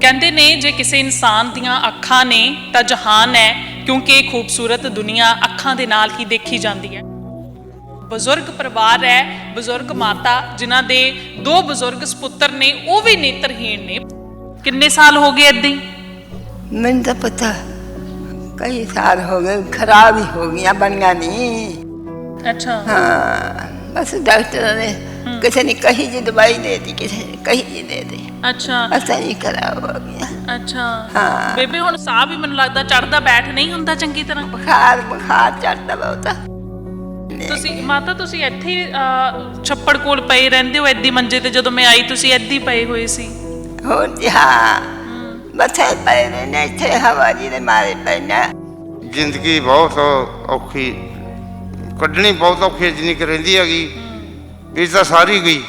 ਕਹਿੰਦੇ ਨੇ ਜੇ ਕਿਸੇ ਇਨਸਾਨ ਦੀਆਂ ਅੱਖਾਂ ਨੇ ਤਾਂ ਜਹਾਨ ਹੈ ਕਿਉਂਕਿ ਇਹ ਖੂਬਸੂਰਤ ਦੁਨੀਆ ਅੱਖਾਂ ਦੇ ਨਾਲ ਹੀ ਦੇਖੀ ਜਾਂਦੀ ਹੈ। ਬਜ਼ੁਰਗ ਪਰਿਵਾਰ ਹੈ ਬਜ਼ੁਰਗ ਮਾਤਾ ਜਿਨ੍ਹਾਂ ਦੇ ਦੋ ਬਜ਼ੁਰਗ ਸੁਪੁੱਤਰ ਨੇ ਉਹ ਵੀ ਨੇਤਰਹੀਣ ਨੇ। ਕਿੰਨੇ ਸਾਲ ਹੋ ਗਏ ਏਦਾਂ ਹੀ? ਮੈਨੂੰ ਤਾਂ ਪਤਾ ਕਈ ਸਾਲ ਹੋ ਗਏ ਖਰਾਬ ਹੀ ਹੋ ਗਈਆਂ ਬਣੀਆਂ ਨਹੀਂ। ਅੱਛਾ। ਹਾਂ ਬਸ ਡਾਕਟਰ ਨੇ ਕਿਸੇ ਨੇ ਕਹੀ ਜੀ ਦਵਾਈ ਦੇ ਦਿੱਤੀ ਕਿਸੇ ਨੇ ਕਹੀ ਜੀ ਦੇ ਦੇ ਅੱਛਾ। ਅਸਾਂ ਹੀ ਖਰਾਬ ਹੋ ਗਿਆ ਅੱਛਾ। ਹਾਂ। ਬੇਬੇ ਹੁਣ ਸਾਹ ਵੀ ਮੈਨੂੰ ਲੱਗਦਾ ਚੜਦਾ ਬੈਠ ਨਹੀਂ ਹੁੰਦਾ ਚੰਗੀ ਤਰ੍ਹਾਂ। ਬੁਖਾਰ ਬੁਖਾਰ ਚੜਦਾ ਬਹੁਤਾ। ਤੁਸੀਂ ਮਾਤਾ ਤੁਸੀਂ ਇੱਥੇ ਹੀ, ਅਹ, ਛੱਪੜ ਕੋਲ ਪਏ ਰਹਿੰਦੇ ਹੋ ਐਦੀ ਮੰਜੇ ਤੇ ਜਦੋਂ ਮੈਂ ਆਈ ਤੁਸੀਂ ਐਦੀ ਪਏ ਹੋਏ ਸੀ। ਹੋਰ ਜੀ ਹਾਂ। ਬਸ ਇਹ ਪਏ ਨੇ ਨੇ ਇੱਥੇ ਹਵਾ ਜੀ ਦੇ ਮਾਰੇ ਪਏ ਨੇ ਜ਼ਿੰਦਗੀ ਬਹੁਤ ਔਖੀ। ਕੱਢਣੀ ਬਹੁਤ ਔਖੀ ਜਿੰਨੀ ਕੁ ਰਹਿੰਦੀ ਹੈਗੀ। ਇਹ ਤਾਂ ਸਾਰੀ ਗਈ।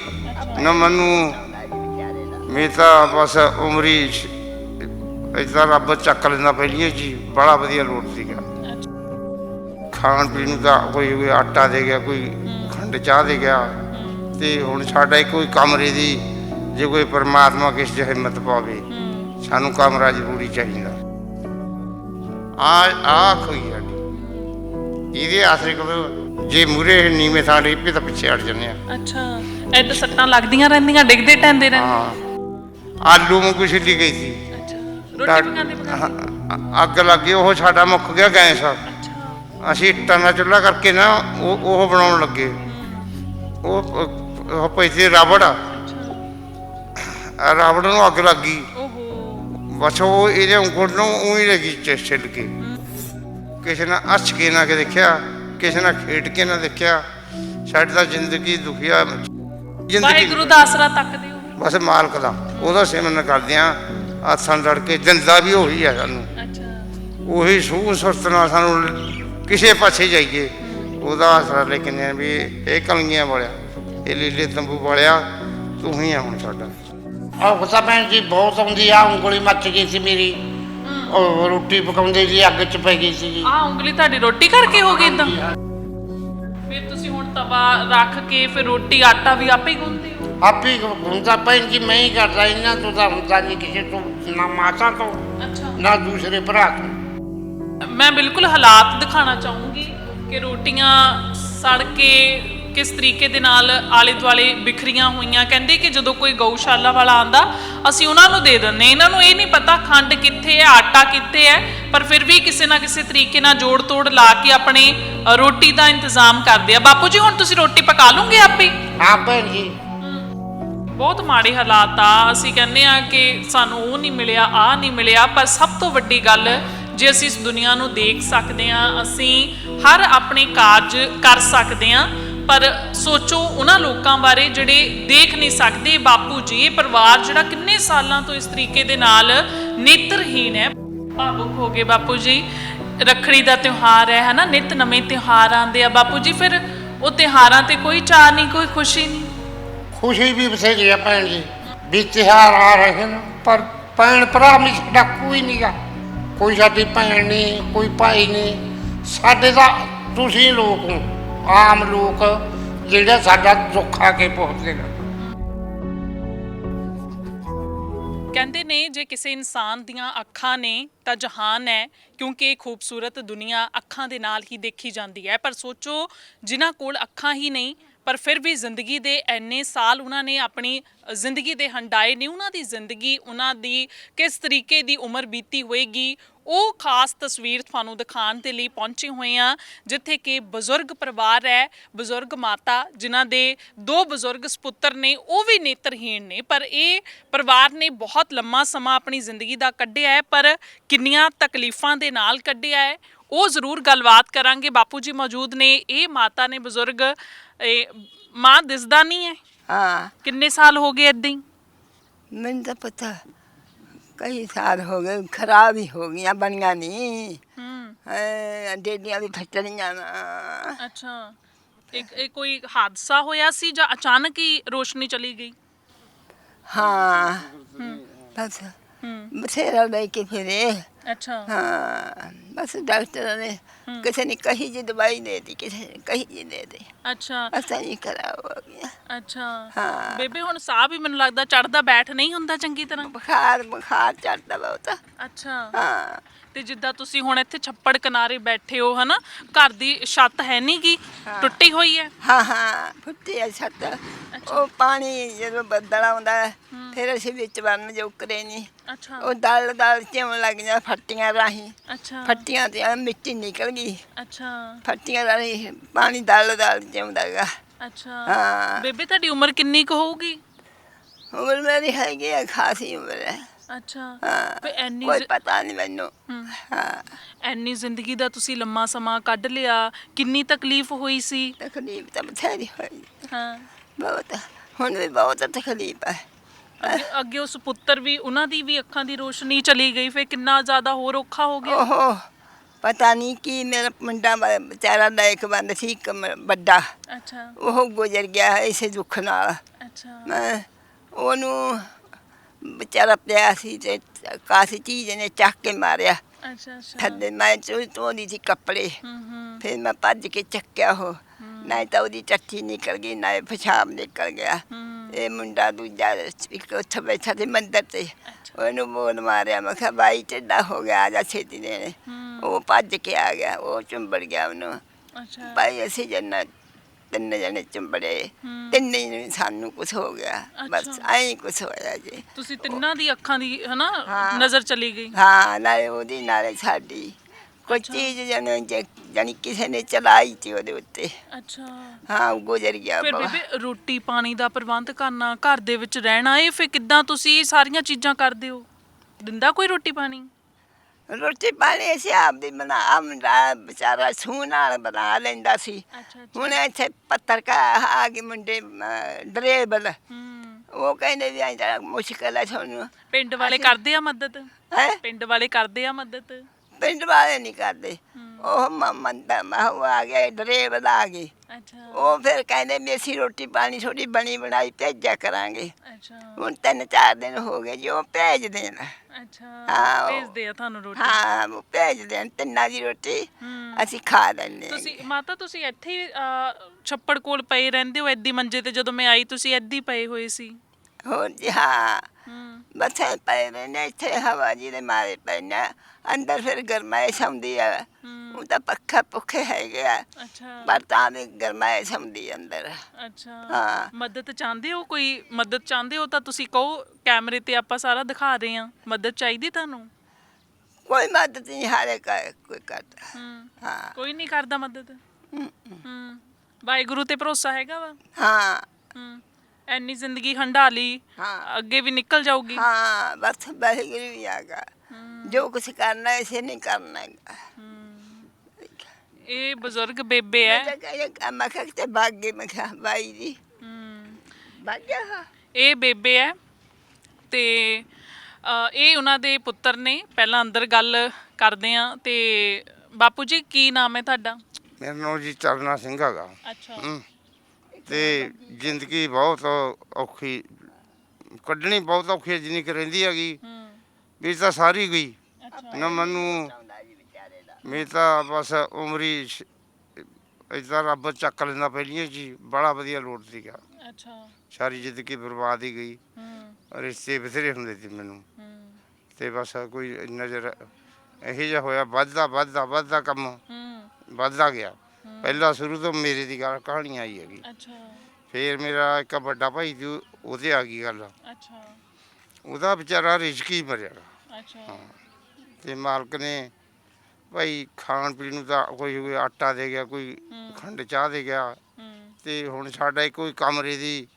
ਨਾ ਮੈਨੂੰ ਮੇਰੀ ਤਾਂ ਬਸ ਉਮਰੀ ਇਦਾਂ ਰੱਬ ਚੱਕ ਲੈਂਦਾ ਪਹਿਲੀਆਂ ਜੀ, ਬੜਾ ਵਧੀਆ ਲੋਟ ਸੀਗਾ। ਖਾਣ ਪੀਣ ਦਾ ਕੋਈ ਕੋਈ ਆਟਾ ਦੇ ਗਿਆ, ਕੋਈ ਖੰਡ ਚਾਹ ਦੇ ਗਿਆ, ਤੇ ਹੁਣ ਸਾਡਾ ਹੀ ਕੋਈ ਕਮਰੇ ਦੀ ਜੇ ਕੋਈ ਪਰਮਾਤਮਾ ਕਿਸ 'ਚ ਹਿੰਮਤ ਪਾਵੇ, ਸਾਨੂੰ ਕਮਰਾ ਜ਼ਰੂਰੀ ਚਾਹੀਦਾ। ਆ ਆ ਕੋਈ ਸਾਡੀ। ਇਹਦੇ ਆਸਰੇ ਕੋਲ ਜੇ ਮੂਰੇ ਨੀਵੇਂ ਥਾਂ ਡੇ ਪਏ ਤਾਂ ਪਿੱਛੇ ਹਟ ਜੰਨੇ ਆ। ਅੱਛਾ ਐਦਾਂ ਸੱਟਾਂ ਲੱਗਦੀਆਂ ਰਹਿੰਦੀਆਂ ਡਿੱਗਦੇ ਟੈਂਦੇ ਰਹਿੰਦੇ। ਹਾਂ। ਆਲੂ ਨੂੰ ਕੁਛ ਲਈ ਗਈ ਸੀ। ਅੱਛਾ ਰੋਟੀ ਪਕਾਉਂਦੇ ਪਕਾਉਂਦੇ? ਹਾਂ, ਅੱਗ ਲੱਗ ਗਈ ਉਹ ਸਾਡਾ ਮੁੱਕ ਗਿਆ ਗੈਸ। ਅੱਛਾ। ਅਸੀਂ ਇੱਟਾਂ ਦਾ ਚੁੱਲ੍ਹਾ ਕਰਕੇ ਨਾ ਉਹ ਉਹ ਬਣਾਉਣ ਲੱਗੇ। ਉਹ ਉਹ ਪਈ ਸੀ ਰਬੜ ਰਬੜ ਨੂੰ ਅੱਗ ਲੱਗ ਗਈ। ਓਹੋ। ਬਸ ਉਹ ਇਹਦੇ ਉਂਗਲ ਨੂੰ ਉਹੀ ਲੱਗੀ ਚ ਛਿੱਲ ਕੇ। ਕਿਸੇ ਨੇ ਅੱਛ ਕੇ ਨਾ ਕੇ ਦੇਖਿਆ। ਕਿਸੇ ਨੇ ਖੇਡ ਕੇ ਨਾ ਦੇਖਿਆ ਸਾਡੀ ਤਾਂ ਜ਼ਿੰਦਗੀ ਦੁਖੀਆ ਜ਼ਿੰਦਗੀ ਵਾਹਿਗੁਰੂ ਦਾ ਆਸਰਾ ਤੱਕਦੇ ਹੋ ਬਸ ਮਾਲਕ ਦਾ ਉਹਦਾ ਸਿਮਰਨ ਕਰਦੇ ਆ ਆਸਾਂ ਲੜ ਕੇ ਦਿੰਦਾ ਵੀ ਉਹੀ ਹੈ ਸਾਨੂੰ। ਅੱਛਾ। ਉਹੀ ਸੂਹ ਸੁਰਤ ਨਾਲ ਸਾਨੂੰ ਕਿਸੇ ਪਾਸੇ ਜਾਈਏ ਉਹਦਾ ਆਸਰਾ ਲੈ ਕੇ ਨੇ ਵੀ ਇਹ ਕਲਗੀਆਂ ਵਾਲਿਆ ਇਹ ਲੀਲੇ ਤੰਬੂ ਵਾਲਿਆ ਤੂੰ ਹੀ ਆ ਹੁਣ ਸਾਡਾ। ਆਹ ਭੈਣ ਜੀ ਬਹੁਤ ਆਉਂਦੀ ਆ ਉਂਗਲੀ ਮੱਚ ਗਈ ਸੀ ਮੇਰੀ। ਉਹ ਰੋਟੀ ਪਕਾਉਂਦੇ ਜੀ ਅੱਗ 'ਚ ਪੈ ਗਈ ਸੀ ਜੀ ਆ ਉਂਗਲੀ ਤੁਹਾਡੀ ਰੋਟੀ ਕਰਕੇ ਹੋ ਗਈ ਇਦਾਂ ਫਿਰ ਤੁਸੀਂ ਹੁਣ ਤਵਾ ਰੱਖ ਕੇ ਫਿਰ ਰੋਟੀ ਆਟਾ ਵੀ ਆਪੇ ਹੀ ਗੁੰਨਦੇ ਹੋ? ਆਪੀ ਹੁੰਦਾ ਭੈਣ ਜੀ ਮੈਂ ਹੀ ਕਰਦਾ ਇਹਨਾਂ ਤੋਂ ਤਾਂ ਹੁੰਦਾ ਨਹੀਂ ਕਿਸੇ ਤੋਂ ਨਾ ਮਾਤਾ ਤੋਂ ਅੱਛਾ। ਨਾ ਦੂਸਰੇ ਭਰਾ ਤੋਂ। ਮੈਂ ਬਿਲਕੁਲ ਹਾਲਾਤ ਦਿਖਾਣਾ ਚਾਹੂੰਗੀ ਕਿ ਰੋਟੀਆਂ ਸੜ ਕੇ ਕਿਸ ਤਰੀਕੇ ਦੇ ਨਾਲ ਆਲੇ ਦੁਆਲੇ ਬਿਖਰੀਆਂ ਹੋਈਆਂ ਕਹਿੰਦੇ ਕਿ ਜਦੋਂ ਕੋਈ ਗਊਸ਼ਾਲਾ ਵਾਲਾ ਆਂਦਾ ਅਸੀਂ ਉਹਨਾਂ ਨੂੰ ਦੇ ਦਿੰਦੇ ਇਹਨਾਂ ਨੂੰ ਇਹ ਨਹੀਂ ਪਤਾ ਖੰਡ ਕਿੱਥੇ ਹੈ ਆਟਾ ਕਿੱਥੇ ਹੈ ਪਰ ਫਿਰ ਵੀ ਕਿਸੇ ਨਾ ਕਿਸੇ ਤਰੀਕੇ ਨਾਲ ਜੋੜ ਤੋੜ ਲਾ ਕੇ ਆਪਣੇ ਰੋਟੀ ਦਾ ਇੰਤਜ਼ਾਮ ਕਰਦੇ ਆ। ਬਾਪੂ ਜੀ ਹੁਣ ਤੁਸੀਂ ਰੋਟੀ ਪਕਾ ਲਓਗੇ ਆਪੇ? ਹਾਂ ਭੈਣ ਜੀ। ਬਹੁਤ ਮਾੜੇ ਹਾਲਾਤ ਆ। ਅਸੀਂ ਕਹਿੰਦੇ ਆ ਕਿ ਸਾਨੂੰ ਉਹ ਨਹੀਂ ਮਿਲਿਆ ਆ ਨਹੀਂ ਮਿਲਿਆ ਪਰ ਸਭ ਤੋਂ ਵੱਡੀ ਗੱਲ ਜੇ ਅਸੀਂ ਇਸ ਦੁਨੀਆ ਨੂੰ ਦੇਖ ਸਕਦੇ ਆ ਅਸੀਂ ਹਰ ਆਪਣੇ ਕਾਰਜ ਕਰ ਸਕਦੇ ਆ ਪਰ ਸੋਚੋ, ਉਹਨਾਂ ਲੋਕਾਂ ਬਾਰੇ ਜਿਹੜੇ ਦੇਖ ਨਹੀਂ ਸਕਦੇ, ਬਾਪੂ ਜੀ, ਇਹ ਪਰਿਵਾਰ ਜਿਹੜਾ ਕਿੰਨੇ ਸਾਲਾਂ ਤੋਂ ਇਸ ਤਰੀਕੇ ਦੇ ਨਾਲ ਨੇਤਰਹੀਣ ਹੈ। ਭਾਵੁਕ ਹੋ ਗਏ ਬਾਪੂ ਜੀ। ਰੱਖੜੀ ਦਾ ਤਿਉਹਾਰ ਹੈ, ਹਨਾ? ਨਿਤ ਨਵੇਂ ਤਿਉਹਾਰ ਆਉਂਦੇ ਆ ਬਾਪੂ ਜੀ। ਫਿਰ ਉਹ ਤਿਉਹਾਰਾਂ ਤੇ ਕੋਈ ਚਾਹ ਨਹੀਂ, ਕੋਈ ਖੁਸ਼ੀ ਨਹੀਂ। ਖੁਸ਼ੀ ਵੀ ਬਥੇਰੀ ਆ ਭੈਣ ਜੀ। ਵੀ ਤਿਉਹਾਰ ਆ ਰਹੇ ਨੇ, ਪਰ ਭੈਣ ਭਰਾ ਵੀ ਸਾਡਾ ਕੋਈ ਨਹੀਂਗਾ ਕੋਈ ਸਾਡੀ ਭੈਣ ਨਹੀਂ ਕੋਈ ਭਾਈ ਨਹੀਂ ਸਾਡੇ ਤਾਂ ਤੁਸੀਂ ਲੋਕ ਹੋ। ਆਮ ਲੋਕ ਜਿਹੜੇ ਸਾਡਾ ਦੁੱਖ ਆ ਕੇ ਪਹੁੰਚਦੇ ਨੇ। ਕਹਿੰਦੇ ਨੇ, ਜੇ ਕਿਸੇ ਇਨਸਾਨ ਦੀਆਂ ਅੱਖਾਂ ਨੇ ਤਾਂ ਜਹਾਨ ਹੈ, ਕਿਉਂਕਿ ਇਹ ਖੂਬਸੂਰਤ ਦੁਨੀਆ ਅੱਖਾਂ ਦੇ ਨਾਲ ਹੀ ਦੇਖੀ ਜਾਂਦੀ ਹੈ। ਪਰ ਸੋਚੋ, ਜਿਨ੍ਹਾਂ ਕੋਲ ਅੱਖਾਂ ਹੀ ਨਹੀਂ, ਪਰ ਫਿਰ ਵੀ ਜ਼ਿੰਦਗੀ ਦੇ ਐਨੇ ਸਾਲ ਉਹਨਾਂ ਨੇ ਆਪਣੀ ਜ਼ਿੰਦਗੀ ਦੇ ਹੰਡਾਏ ਨੇ, ਉਹਨਾਂ ਦੀ ਜ਼ਿੰਦਗੀ, ਉਹਨਾਂ ਦੀ ਕਿਸ ਤਰੀਕੇ ਦੀ ਉਮਰ ਬੀਤੀ ਹੋਏਗੀ ਉਹ ਖਾਸ ਤਸਵੀਰ ਤੁਹਾਨੂੰ ਦਿਖਾਉਣ ਦੇ ਲਈ ਪਹੁੰਚੇ ਹੋਏ ਆ ਜਿੱਥੇ ਕਿ ਬਜ਼ੁਰਗ ਪਰਿਵਾਰ ਹੈ ਬਜ਼ੁਰਗ ਮਾਤਾ ਜਿਨ੍ਹਾਂ ਦੇ ਦੋ ਬਜ਼ੁਰਗ ਸੁਪੁੱਤਰ ਨੇ ਉਹ ਵੀ ਨੇਤਰਹੀਣ ਨੇ ਪਰ ਇਹ ਪਰਿਵਾਰ ਨੇ ਬਹੁਤ ਲੰਮਾ ਸਮਾਂ ਆਪਣੀ ਜ਼ਿੰਦਗੀ ਦਾ ਕੱਢਿਆ ਹੈ ਪਰ ਕਿੰਨੀਆਂ ਤਕਲੀਫਾਂ ਦੇ ਨਾਲ ਕੱਢਿਆ ਹੈ ਉਹ ਜ਼ਰੂਰ ਗੱਲਬਾਤ ਕਰਾਂਗੇ। ਬਾਪੂ ਜੀ ਮੌਜੂਦ ਨੇ ਇਹ ਮਾਤਾ ਨੇ ਬਜ਼ੁਰਗ ਇਹ ਮਾਂ ਦਿਸਦਾ ਨਹੀਂ ਹੈ? ਹਾਂ। ਕਿੰਨੇ ਸਾਲ ਹੋ ਗਏ ਏਦਾਂ ਹੀ? ਮੈਨੂੰ ਤਾਂ ਪਤਾ। ਕਈ ਸਾਲ ਹੋ ਗਏ ਖਰਾਬ ਹੀ ਹੋ ਗਈਆਂ ਬਣੀਆਂ ਨਹੀਂ ਹੂੰ। ਐ ਡੇਡੀਆਂ ਵੀ ਫਟਣੀਆਂ ਨਾ। ਅੱਛਾ। ਇੱਕ ਇਹ ਕੋਈ ਹਾਦਸਾ ਹੋਇਆ ਸੀ ਜਾਂ ਅਚਾਨਕ ਹੀ ਰੋਸ਼ਨੀ ਚਲੀ ਗਈ? ਹਾਂ। ਬਸ। ਹੂੰ ਬਥੇਰਾ ਲੈ ਕੇ ਫਿਰੇ ਅੱਛਾ ਹਾਂ ਬਸ ਡਾਕਟਰਾਂ ਨੇ ਕਿਸੇ ਨੇ ਕਹੀ ਜੀ ਦਵਾਈ ਦੇ ਦਿੱਤੀ ਕਿਸੇ ਨੇ ਕਹੀ ਜੀ ਦੇ ਦੇ ਅੱਛਾ ਅਸਾਂ ਨਹੀਂ ਖਰਾਬ ਹੋ ਗਿਆ ਅੱਛਾ ਹਾਂ। ਬੇਬੇ ਹੁਣ ਸਾਹ ਵੀ ਮੈਨੂੰ ਲੱਗਦਾ ਚੜਦਾ ਬੈਠ ਨਹੀਂ ਹੁੰਦਾ ਚੰਗੀ ਤਰ੍ਹਾਂ ਬੁਖਾਰ ਬੁਖਾਰ ਚੜਦਾ ਬਹੁਤ ਅੱਛਾ ਹਾਂ ਤੇ ਜਿੱਦਾਂ ਤੁਸੀਂ ਹੁਣ ਇੱਥੇ ਛੱਪੜ ਕਿਨਾਰੇ ਬੈਠੇ ਹੋ ਹਨਾ? ਘਰ ਦੀ ਛੱਤ ਹੈ ਨਹੀਂ ਗੀ? ਟੁੱਟੀ ਹੋਈ ਹੈ? ਹਾਂ ਹਾਂ। ਫੁੱਟੀ ਆ ਛੱਤ। ਉਹ ਪਾਣੀ ਜਦੋਂ ਬੱਦਲ ਆਉਂਦਾ ਹੈ, ਫਿਰ ਅਸੀਂ ਵਿੱਚ ਵੜਨ ਜੋਕਰੇ ਨਹੀਂ ਅੱਛਾ। ਉਹ ਦਲ ਦਲ ਚਿਉਂ ਲੱਗ ਜਾਂ ਫੱਟੀਆਂ ਰਾਹੀਂ। ਅੱਛਾ। ਫੱਟੀਆਂ ਤੇ ਐਂ ਮਿੱਟੀ ਨਿਕਲ ਗਈ। ਅੱਛਾ। ਫੱਟੀਆਂ ਰਾਹੀਂ ਪਾਣੀ ਦਲ ਦਲ ਚਿਉਂਦਾਗਾ ਅੱਛਾ। ਹਾਂ। ਬੇਬੇ ਤੁਹਾਡੀ ਉਮਰ ਕਿੰਨੀ ਕੁ ਹੋਊਗੀ? ਉਮਰ ਮੇਰੀ ਹੈਗੀ ਆ ਖਾਸੀ ਉਮਰ ਹੈ ਅੱਛਾ। ਹਾਂ। ਫੇ ਐਨੀ ਕੋਈ ਜ਼- ਪਤਾ ਨਹੀਂ ਮੈਨੂੰ। ਹੂੰ। ਹਾਂ। ਐਨੀ ਜ਼ਿੰਦਗੀ ਦਾ ਤੁਸੀਂ ਲੰਮਾ ਸਮਾਂ ਕੱਢ ਲਿਆ। ਕਿੰਨੀ ਤਕਲੀਫ ਹੋਈ ਸੀ? ਤਕਲੀਫ ਤਾਂ ਬਥੇਰੀ ਹੋਈ। ਹਾਂ। ਬਹੁਤ। ਹੁਣ ਵੀ ਬਹੁਤ ਤਕਲੀਫ ਹੈ ਅੱਗੇ ਅੱਗੇ ਉਸ ਪੁੱਤਰ ਵੀ ਉਹਨਾਂ ਦੀ ਵੀ ਅੱਖਾਂ ਦੀ ਰੋਸ਼ਨੀ ਚਲੀ ਗਈ ਫੇ ਕਿੰਨਾ ਜ਼ਿਆਦਾ ਹੋਰ ਔਖਾ ਹੋ ਗਿਆ? ਓਹੋ ਪਤਾ ਨਹੀਂ ਕੀ ਮੇਰਾ ਮੁੰਡਾ ਵਾ- ਵਿਚਾਰਾ ਦਾ ਇੱਕ ਬੰਦ ਸੀ ਇੱਕ ਮ- ਵੱਡਾ। ਅੱਛਾ। ਉਹ ਗੁਜ਼ਰ ਗਿਆ ਇਸੇ ਦੁੱਖ ਨਾਲ। ਅੱਛਾ। ਮੈਂ ਉਹਨੂੰ ਵਿਚਾਰਾ ਪਿਆ ਸੀ ਤੇ ਕਾਸੀ ਚੀਜ਼ ਨੇ ਚੱਕ ਕੇ ਮਾਰਿਆ। ਅੱਛਾ ਅੱਛਾ। ਥੱਲੇ ਮੈਂ ਚੋਂ ਧੋਦੀ ਸੀ ਕੱਪੜੇ। ਹੂੰ ਹੂੰ। ਫਿਰ ਮੈਂ ਭੱਜ ਕੇ ਚੱਕਿਆ ਉਹ। ਨਹੀਂ ਤਾਂ ਉਹਦੀ ਚੱਟੀ ਨਿਕਲ ਗਈ ਨਾ ਇਹ ਪਿਸ਼ਾਬ ਨਿਕਲ ਗਿਆ। ਹੂੰ। ਇਹ ਮੁੰਡਾ ਦੂਜਾ ਇੱਕ ਉੱਥੇ ਬੈਠਾ ਸੀ ਮੰਦਰ ਤੇ। ਉਹਨੂੰ ਬੋਲ ਮਾਰਿਆ ਮੈਂ ਕਿਹਾ ਬਾਈ ਢਿੱਡਾ ਹੋ ਗਿਆ ਆ ਜਾ ਛੇਤੀ ਨੇ ਹੂੰ। ਉਹ ਭੱਜ ਕੇ ਆ ਗਿਆ ਉਹ ਚੁੰਬੜ ਗਿਆ ਉਹਨੂੰ। ਅੱਛਾ। ਭਾਈ ਅਸੀਂ ਜੰਨਾ ਤਿੰਨ ਜਣੇ ਚੁੰਬੜੇ। ਤਿੰਨੇ ਹੀ ਸਾਨੂੰ ਕੁਝ ਹੋ ਗਿਆ। ਬਸ। ਐਂ ਕੁਝ ਹੋਇਆ ਜੀ। ਤੁਸੀਂ ਤਿੰਨਾਂ ਦੀ ਅੱਖਾਂ ਦੀ ਹਨਾ। ਨਜ਼ਰ ਚਲੀ ਗਈ। ਹਾਂ ਨਾਲੇ ਉਹਦੀ ਨਾਲੇ ਸਾਡੀ। ਕੋਈ। ਚੀਜ਼ ਜਨ ਜਾਨੀ ਕਿਸੇ ਨੇ ਚਲਾਈ ਸੀ ਉਹਦੇ ਉੱਤੇ ਅੱਛਾ ਹਾਂ ਉਹ ਗੁਜ਼ਰ ਗਿਆ ਫਿਰ ਬਾਬਾ। ਬੇਬੇ ਰੋਟੀ ਪਾਣੀ ਦਾ ਪ੍ਰਬੰਧ ਕਰਨਾ ਘਰ ਦੇ ਵਿੱਚ ਰਹਿਣਾ ਇਹ ਫਿਰ ਕਿੱਦਾਂ ਤੁਸੀਂ ਇਹ ਸਾਰੀਆਂ ਚੀਜ਼ਾਂ ਕਰਦੇ ਹੋ ਦਿੰਦਾ ਕੋਈ ਰੋਟੀ ਪਾਣੀ ਰੋਟੀ ਪਾਣੀ ਅਸੀਂ ਆਪ ਦੀ ਬਣਾ ਆ ਮੁੰਡਾ ਵਿਚਾਰਾ ਸੂਹ ਨਾਲ ਬਣਾ ਲੈਂਦਾ ਸੀ ਅੱਛਾ ਹੁਣ ਇੱਥੇ ਪੱਤਰਕਾਰ ਆ ਗਏ ਮੁੰਡੇ ਡਰੇਬਲ ਹੂੰ ਉਹ ਕਹਿੰਦੇ ਵੀ ਐਂ ਮੁਸ਼ਕਲ ਹੈ ਤੁਹਾਨੂੰ ਪਿੰਡ ਵਾਲੇ ਕਰਦੇ ਆ ਮਦਦ ਹੈ ਪਿੰਡ ਵਾਲੇ ਕਰਦੇ ਆ ਮਦਦ ਪਿੰਡ ਵਾਲੇ ਨਹੀਂ ਕਰਦੇ। ਉਹ ਮੰਦਾ ਉਹ ਆ ਗਏ ਡਰੇਬਲ ਆ ਗਏ। ਅੱਛਾ। ਉਹ ਫਿਰ ਕਹਿੰਦੇ ਵੀ ਅਸੀਂ ਰੋਟੀ ਪਾਣੀ ਥੋੜੀ ਬਣੀ ਬਣਾਈ ਭੇਜਿਆ ਕਰਾਂਗੇ। ਅੱਛਾ। ਹੁਣ ਤਿੰਨ ਚਾਰ ਦਿਨ ਹੋ ਗਏ ਜੀ ਉਹ ਭੇਜ ਦੇਣ। ਅੱਛਾ। ਹਾਂ, ਭੇਜਦੇ ਆ ਤੁਹਾਨੂੰ ਰੋਟੀ। ਹਾਂ ਉਹ ਭੇਜ ਦੇਣ ਤਿੰਨਾਂ ਦੀ ਰੋਟੀ ਅਸੀਂ ਖਾ ਲੈਂਦੇ ਤੁਸੀਂ ਮਾਤਾ ਤੁਸੀਂ ਇੱਥੇ ਹੀ, ਅਹ, ਛੱਪੜ ਕੋਲ ਪਏ ਰਹਿੰਦੇ ਹੋ ਐਦੀ ਮੰਜੇ ਤੇ ਜਦੋਂ ਮੈਂ ਆਈ ਤੁਸੀਂ ਐਦੀ ਪਏ ਹੋਏ ਸੀ। ਹੋਰ ਜੀ ਹਾਂ ਹੂੰ ਐਂ ਪਏ ਰਹਿੰਦੇ ਇੱਥੇ ਹਵਾ ਜੀ ਦੇ ਮਾਰੇ ਪੈਣਾ ਅੰਦਰ ਫਿਰ ਗਰਮਾਇਸ਼ ਆਉਂਦੀ ਆ ਹੂੰ ਉਹ ਤਾਂ ਪੱਖਾ ਪੁੱਖੇ ਹੈਗੇ ਆ ਅੱਛਾ ਪਰ ਤਾਂ ਵੀ ਗਰਮਾਇਸ਼ ਆਉਂਦੀ ਅੰਦਰ ਅੱਛਾ ਹਾਂ। ਮਦਦ ਚਾਹੁੰਦੇ ਹੋ ਕੋਈ? ਮਦਦ ਚਾਹੁੰਦੇ ਹੋ ਤਾਂ ਤੁਸੀਂ ਕਹੋ ਕੈਮਰੇ ਤੇ ਆਪਾਂ ਸਾਰਾ ਦਿਖਾ ਰਹੇ ਹਾਂ। ਮਦਦ ਚਾਹੀਦੀ ਤੁਹਾਨੂੰ? ਕੋਈ ਮਦਦ ਨਹੀਂ ਹਾਰੇ ਕਰ ਕੋਈ ਕਰਦਾ। ਹੂੰ। ਹਾਂ। ਕੋਈ ਨਹੀਂ ਕਰਦਾ ਮਦਦ? ਹੂੰ। ਵਾਹਿਗੁਰੂ ਤੇ ਭਰੋਸਾ ਹੈਗਾ ਵਾ? ਹਾਂ। ਹੂੰ। ਐਨੀ ਜ਼ਿੰਦਗੀ ਹੰਡਾ ਲਈ ਹਾਂ। ਅੱਗੇ ਵੀ ਨਿਕਲ ਜਾਊਗੀ। ਹਾਂ ਬਸ ਵਾਹਿਗੁਰੂ ਵੀ ਆਗਾ ਹੂੰ, ਜੋ ਕੁਛ ਕਰਨਾ ਇਸੇ ਨਹੀਂ ਕਰਨਾ ਹੈਗਾ। ਹੂੰ। ਇਹ ਬਜ਼ੁਰਗ ਬੇਬੇ ਹੈ। ਤਾਂ ਕਹਿੰਦਾ ਮੈਂ ਕਿਹਾ ਕਿਤੇ ਭਾਗ ਗਈ ਮੈਂ ਕਿਹਾ ਬਾਈ ਜੀ। ਹੂੰ। ਭਾਗ ਗਿਆ ਇਹ ਬੇਬੇ ਹੈ ਤੇ ਅ, ਇਹ ਉਹਨਾਂ ਦੇ ਪੁੱਤਰ ਨੇ। ਪਹਿਲਾਂ ਅੰਦਰ ਗੱਲ ਕਰਦੇ ਆ ਤੇ ਬਾਪੂ ਜੀ ਕੀ ਨਾਮ ਹੈ ਤੁਹਾਡਾ? ਮੇਰਾ ਨਾਮ ਜੀ ਚਰਨਾ ਸਿੰਘ ਹੈਗਾ। ਅੱਛਾ। ਹਮ, ਤੇ ਜ਼ਿੰਦਗੀ ਬਹੁਤ ਔਖੀ ਕੱਢਣੀ ਬਹੁਤ ਔਖੀ ਹੈ ਜਿੰਨੀ ਕੁ ਰਹਿੰਦੀ ਹੈਗੀ। ਵੀ ਤਾਂ ਸਾਰੀ ਗਈ। ਨਾ ਮੈਨੂੰ ਮੇਰੀ ਤਾਂ ਬਸ ਉਮਰੀ ਇਦਾਂ ਰੱਬ ਚੱਕ ਲੈਂਦਾ ਪਹਿਲੀਆਂ ਜੀ ਬੜਾ ਵਧੀਆ ਲੋਟ ਸੀਗਾ। ਅੱਛਾ। ਸਾਰੀ ਜ਼ਿੰਦਗੀ ਬਰਬਾਦ ਹੀ ਗਈ। ਹੂੰ। ਰਿਸ਼ਤੇ ਬਥੇਰੇ ਹੁੰਦੇ ਸੀ ਮੈਨੂੰ। ਹੂੰ। ਤੇ ਬਸ ਕੋਈ ਨਜ਼ਰ ਇਹੋ ਜਿਹਾ ਹੋਇਆ ਵੱਧਦਾ ਵੱਧਦਾ ਵੱਧਦਾ ਕੰਮ। ਹੂੰ। ਵੱਧਦਾ ਗਿਆ। ਪਹਿਲਾਂ ਸ਼ੁਰੂ ਤੋਂ ਮੇਰੇ ਦੀ ਗੱਲ ਕਹਾਣੀ ਆਈ ਹੈਗੀ। ਅੱਛਾ। ਫੇਰ ਮੇਰਾ ਇੱਕ ਵੱਡਾ ਭਾਈ ਉਹ- ਉਹਦੇ ਆ ਗਈ ਗੱਲ। ਅੱਛਾ। ਉਹਦਾ ਵਿਚਾਰਾ ਰਿਸ਼ਕੀ ਮਰਿਆ। ਅੱਛਾ। ਤੇ ਮਾਲਕ ਨੇ ਭਾਈ ਖਾਣ ਪੀਣ ਨੂੰ ਤਾਂ ਕੋਈ ਕੋਈ ਆਟਾ ਦੇ ਗਿਆ ਕੋਈ ਹੂੰ। ਖੰਡ ਚਾਹ ਦੇ ਗਿਆ। ਹੂੰ। ਤੇ ਹੁਣ ਸਾਡਾ ਹੀ ਕੋਈ ਕਮਰੇ ਦੀ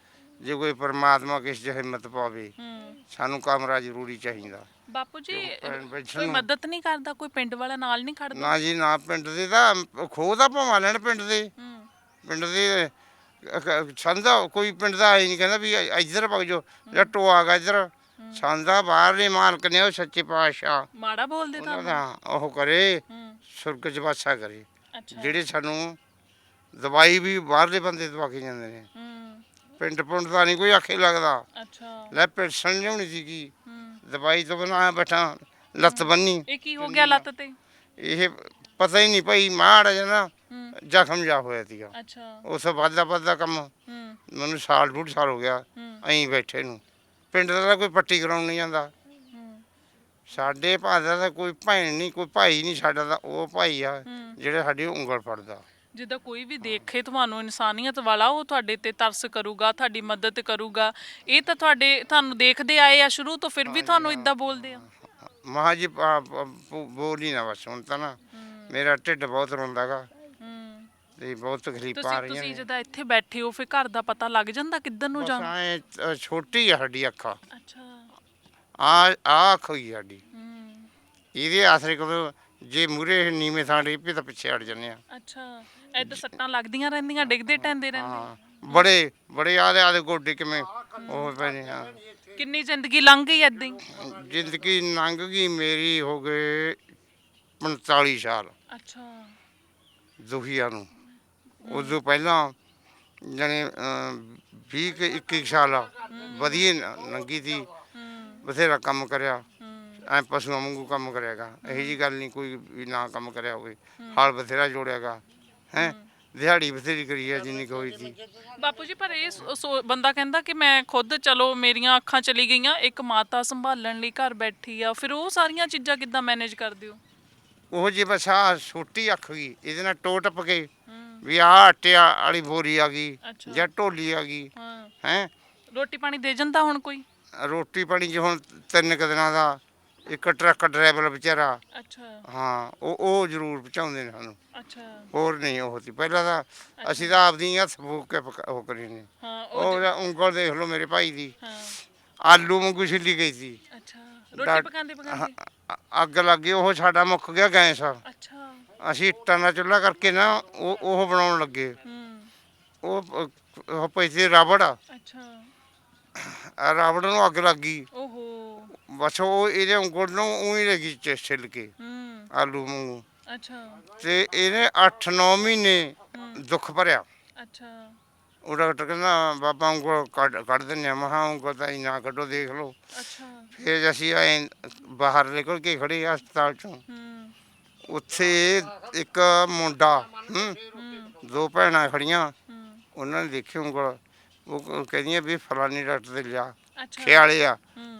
ਜੇ ਕੋਈ ਪਰਮਾਤਮਾ ਕਿਸ 'ਚ ਹਿੰਮਤ ਪਾਵੇ ਹੂੰ। ਸਾਨੂੰ ਕਮਰਾ ਜ਼ਰੂਰੀ ਚਾਹੀਦਾ। ਬਾਪੂ ਜੀ ਭੈਣ ਬੈਠਣ ਕੋਈ ਨੂੰ। ਮਦਦ ਨਹੀਂ ਕਰਦਾ ਕੋਈ ਪਿੰਡ ਵਾਲਾ ਨਾਲ ਨਹੀਂ ਖੜਦਾ? ਨਾ ਜੀ ਨਾ ਪਿੰਡ ਦੇ ਤਾਂ ਖੋਹ ਦਾ ਭਵਾ ਲੈਣ ਪਿੰਡ ਦੇ। ਹੂੰ। ਪਿੰਡ ਦੇ ਸੰਦਾ ਕੋਈ ਪਿੰਡ ਦਾ ਆਈ ਨਹੀਂ ਕਹਿੰਦਾ ਵੀ ਇ- ਇੱਧਰ ਭਗ ਜੋ ਜਾਂ ਟੋਆ ਗਾ ਇੱਧਰ। ਸੰਦਾ ਬਾਹਰਲੇ ਮਾਲਕ ਨੇ ਉਹ ਸੱਚੇ ਪਾਤਸ਼ਾਹ। ਮਾੜਾ ਬੋਲਦੇ ਉਹਨਾਂ ਤਾਂ ਦਾ ਉਹ ਕਰੇ ਹੂੰ। ਸੁਰਗ ਚ ਵਾਸਾ ਕਰੇ। ਅੱਛਾ। ਜਿਹੜੇ ਸਾਨੂੰ ਦਵਾਈ ਵੀ ਬਾਹਰਲੇ ਬੰਦੇ ਦਵਾ ਕੇ ਜਾਂਦੇ ਨੇ। ਹੂੰ। ਪਿੰਡ ਪੁੰਡ ਦਾ ਨਹੀਂ ਕੋਈ ਆਖੇ ਲੱਗਦਾ। ਅੱਛਾ। ਲੈ ਪੈਨਸ਼ਨ ਲਿਆਉਣੀ ਸੀਗੀ। ਹੂੰ। ਦਵਾਈ ਤੋਂ ਬਿਨਾਂ ਬੈਠਾ ਲੱਤ ਬੰਨੀ। ਇਹ ਕੀ ਹੋ ਗਿਆ ਲੱਤ ਤੇ? ਇਹ ਪਤਾ ਹੀ ਨਹੀਂ ਭਾਈ ਮਾੜਾ ਜਿਹਾ ਨਾ ਹੂੰ। ਜ਼ਖਮ ਜਾ ਹੋਇਆ ਸੀਗਾ। ਅੱਛਾ। ਉਸ ਵੱਧਦਾ ਵੱਧਦਾ ਕੰਮ। ਹੂੰ। ਮੈਨੂੰ ਸਾਲ ਡੂਢ ਸਾਲ ਹੋ ਗਿਆ ਹੂੰ। ਐਂ ਬੈਠੇ ਨੂੰ। ਪਿੰਡ ਦਾ ਤਾਂ ਕੋਈ ਪੱਟੀ ਕਰਾਉਣ ਨਹੀਂ ਜਾਂਦਾ। ਹੂੰ। ਸਾਡੇ ਭਾਅ ਦਾ ਤਾਂ ਕੋਈ ਭੈਣ ਨਹੀਂ ਕੋਈ ਭਾਈ ਨਹੀਂ ਸਾਡਾ ਤਾਂ ਉਹ ਭਾਈ ਆ ਹੂੰ। ਜਿਹੜਾ ਸਾਡੀ ਉਂਗਲ ਫੜਦਾ। ਜਿੱਦਾਂ ਕੋਈ ਵੀ ਦੇਖੇ ਤੁਹਾਨੂੰ ਇਨਸਾਨੀਅਤ ਵਾਲਾ ਉਹ ਤੁਹਾਡੇ ਤੇ ਤਰਸ ਕਰੂਗਾ ਤੁਹਾਡੀ ਮਦਦ ਕਰੂਗਾ। ਇਹ ਤਾਂ ਤੁਹਾਡੇ ਤੁਹਾਨੂੰ ਦੇਖਦੇ ਆਏ ਆ ਸ਼ੁਰੂ ਤੋਂ ਫਿਰ ਵੀ ਤੁਹਾਨੂੰ ਇਦਾਂ ਬੋਲਦੇ ਆ। ਮਹਾ ਜੀ ਆ, ਬ- ਬ- ਬੋਲ ਹੀ ਨਾ ਬਸ ਹੁਣ ਤਾਂ ਨਾ ਮੇਰਾ ਢਿੱਡ ਬਹੁਤ ਰੋਂਦਾਗਾ ਹੂੰ। ਤੇ ਬਹੁਤ ਤਕਲੀਫਾਂ ਆ ਤੁਸੀਂ ਰਹੀਆਂ ਤੁਸੀਂ ਨੇ। ਜਦੋਂ ਇੱਥੇ ਬੈਠੇ ਹੋ ਫਿਰ ਘਰ ਦਾ ਪਤਾ ਲੱਗ ਜਾਂਦਾ ਕਿੱਧਰ ਨੂੰ ਬਸ ਜਾਣਾ? ਐਂ, ਅ, ਛੋਟੀ ਆ ਸਾਡੀ ਅੱਖਾਂ। ਅੱਛਾ। ਆ ਆ ਅੱਖ ਹੋਈ ਸਾਡੀ। ਹੂੰ। ਇਹਦੇ ਆਸਰੇ ਕੋਲ ਜੇ ਮੂਰੇ ਨੀਵੇਂ ਥਾਂ ਡਿੱਪੇ ਤਾਂ ਪਿੱਛੇ ਹਟ ਜੰਨੇ ਆ। ਅੱਛਾ। ਐਦਾਂ ਸੱਟਾਂ ਲੱਗਦੀਆਂ ਰਹਿੰਦੀਆਂ ਡਿੱਗਦੇ ਟੈਂਦੇ ਰਹਿੰਦੇ। ਹਾਂ ਬੜੇ ਬੜੇ ਆਦੇ ਆਦੇ ਗੋਡੇ ਕਿਵੇਂ ਉਹ ਨੇ ਹਾਂ। ਕਿੰਨੀ ਜ਼ਿੰਦਗੀ ਲੰਘ ਗਈ ਐਦਾਂ ਹੀ? ਜ਼ਿੰਦਗੀ ਲੰਘ ਗਈ ਮੇਰੀ ਹੋ ਗਏ 45 ਸਾਲ। ਅੱਛਾ। ਦੁਖੀਆਂ ਨੂੰ। ਉਦੋਂ ਪਹਿਲਾਂ ਜਾਣੀ 20 ਕਿ 21 ਸਾਲ ਵਧੀਆ ਲੰਘੀ ਸੀ। ਹੂੰ ਬਥੇਰਾ ਕੰਮ ਕਰਿਆ। ਹੂੰ ਐ ਪਸ਼ੂਆਂ ਵਾਂਗੂ ਕੰਮ ਕਰਿਆਗਾ। ਇਹੀ ਜੀ ਗੱਲ ਨਹੀਂ ਕੋਈ ਵੀ ਨਾ ਕੰਮ ਕਰਿਆ ਹੋਵੇ। ਹਾਲ ਬਥੇਰਾ ਜੋੜਿਆਗਾ। ਹੈ? ਦਿਹਾੜੀ ਬਥੇਰੀ ਕਰੀ ਹੈ ਜਿੰਨੀ ਕੁ ਹੋਈ ਸੀ। ਬਾਪੂ ਜੀ ਪਰ ਇਹ ਸੋ- ਸੋ- ਬੰਦਾ ਕਹਿੰਦਾ ਕਿ ਮੈਂ ਖੁਦ ਚਲੋ ਮੇਰੀਆਂ ਅੱਖਾਂ ਚਲੀ ਗਈਆਂ ਇੱਕ ਮਾਤਾ ਸੰਭਾਲਣ ਲਈ ਘਰ ਬੈਠੀ ਆ ਫਿਰ ਉਹ ਸਾਰੀਆਂ ਚੀਜ਼ਾਂ ਕਿੱਦਾਂ ਮੈਨੇਜ ਕਰਦੇ ਹੋ? ਉਹ ਜੀ ਬਸ ਆਹ ਛੋਟੀ ਅੱਖ ਗਈ ਇਹਦੇ ਨਾਲ ਟੋ ਟੱਪ ਕੇ ਹੂੰ। ਵੀ ਆਹ ਆਟਿਆ ਵਾਲੀ ਬੋਰੀ ਆ ਗਈ ਅੱਛਾ। ਜਾਂ ਢੋਲੀ ਆ ਗਈ ਹਾਂ। ਹੈ? ਰੋਟੀ ਪਾਣੀ ਦੇ ਜਾਂਦਾ ਹੁਣ ਕੋਈ? ਰੋਟੀ ਪਾਣੀ ਜੇ ਹੁਣ ਤਿੰਨ ਕੁ ਦਿਨਾਂ ਦਾ ਇੱਕ ਟਰੱਕ ਡਰਾਈਵਰ ਵਿਚਾਰਾ। ਅੱਛਾ। ਹਾਂ ਉਹ ਉਹ ਜ਼ਰੂਰ ਪਹੁੰਚਾਉਂਦੇ ਨੇ ਸਾਨੂੰ। ਅੱਛਾ। ਹੋਰ ਨਹੀਂ ਉਹ ਸੀ। ਪਹਿਲਾਂ ਤਾਂ ਅਸੀਂ ਤਾਂ ਆਪਦੀ ਹੱਥ ਫੂਕ ਕੇ ਪਕਾ- ਉਹ ਕਰੀ ਨੇ। ਹਾਂ ਉਹ ਉਂਗਲ ਦੇਖ ਲਓ ਮੇਰੇ ਭਾਈ ਦੀ। ਹਾਂ। ਆਲੂ ਵਾਂਗੂ ਛਿੱਲੀ ਗਈ ਸੀ। ਅੱਛਾ। ਰੋਟੀ ਪਕਾਉਂਦੇ ਪਕਾਉਂਦੇ? ਅ- ਅੱਗ ਲੱਗ ਗਈ। ਉਹ ਸਾਡਾ ਮੁੱਕ ਗਿਆ ਗੈਸ। ਅੱਛਾ। ਅਸੀਂ ਇੱਟਾਂ ਦਾ ਚੁੱਲ੍ਹਾ ਕਰਕੇ ਨਾ ਉਹ ਉਹ ਬਣਾਉਣ ਲੱਗੇ। ਹੂੰ। ਉਹ ਉਹ ਪੈਸੇ ਰਾਵੜ। ਆ ਅੱਛਾ ਰਾਵੜ ਨੂੰ ਅੱਗ ਲੱਗ ਗਈ। ਓਹੋ। ਬਸ ਉਹ ਇਹਦੇ ਉਂਗਲ ਨੂੰ ਉਹੀ ਲੱਗੀ ਚ ਛਿੱਲ ਕੇ ਹੂੰ। ਆਲੂ ਵਾਂਗੂ। ਅੱਛਾ। ਤੇ ਇਹਨੇ 8-9 ਮਹੀਨੇ ਦੁੱਖ ਭਰਿਆ। ਅੱਛਾ। ਉਹ ਡਾਕਟਰ ਕਹਿੰਦਾ ਬਾਬਾ ਉਂਗਲ ਕੱਢ ਕੱਢ ਦਿੰਦੇ ਆ। ਮਹਾ ਉਂਗਲ ਤਾਂ ਹੀ ਨਾ ਕੱਢੋ ਦੇਖ ਲਓ। ਅੱਛਾ। ਫਿਰ ਅਸੀਂ ਆਏ ਬਾਹਰ ਨਿਕਲ ਕੇ ਖੜੇ ਹਸਪਤਾਲ ਚੋਂ। ਹੂੰ। ਉੱਥੇ ਇੱਕ ਮੁੰਡਾ ਹੂੰ ਦੋ ਭੈਣਾਂ ਖੜੀਆਂ। ਹੂੰ। ਉਹਨਾਂ ਨੇ ਦੇਖੀ ਉਂਗਲ ਉਹ ਕਹਿੰਦੀਆਂ ਵੀ ਫਲਾਨੀ ਡਾਕਟਰ ਦੇ ਲਿਆ। ਖਿਆਲੇ ਆ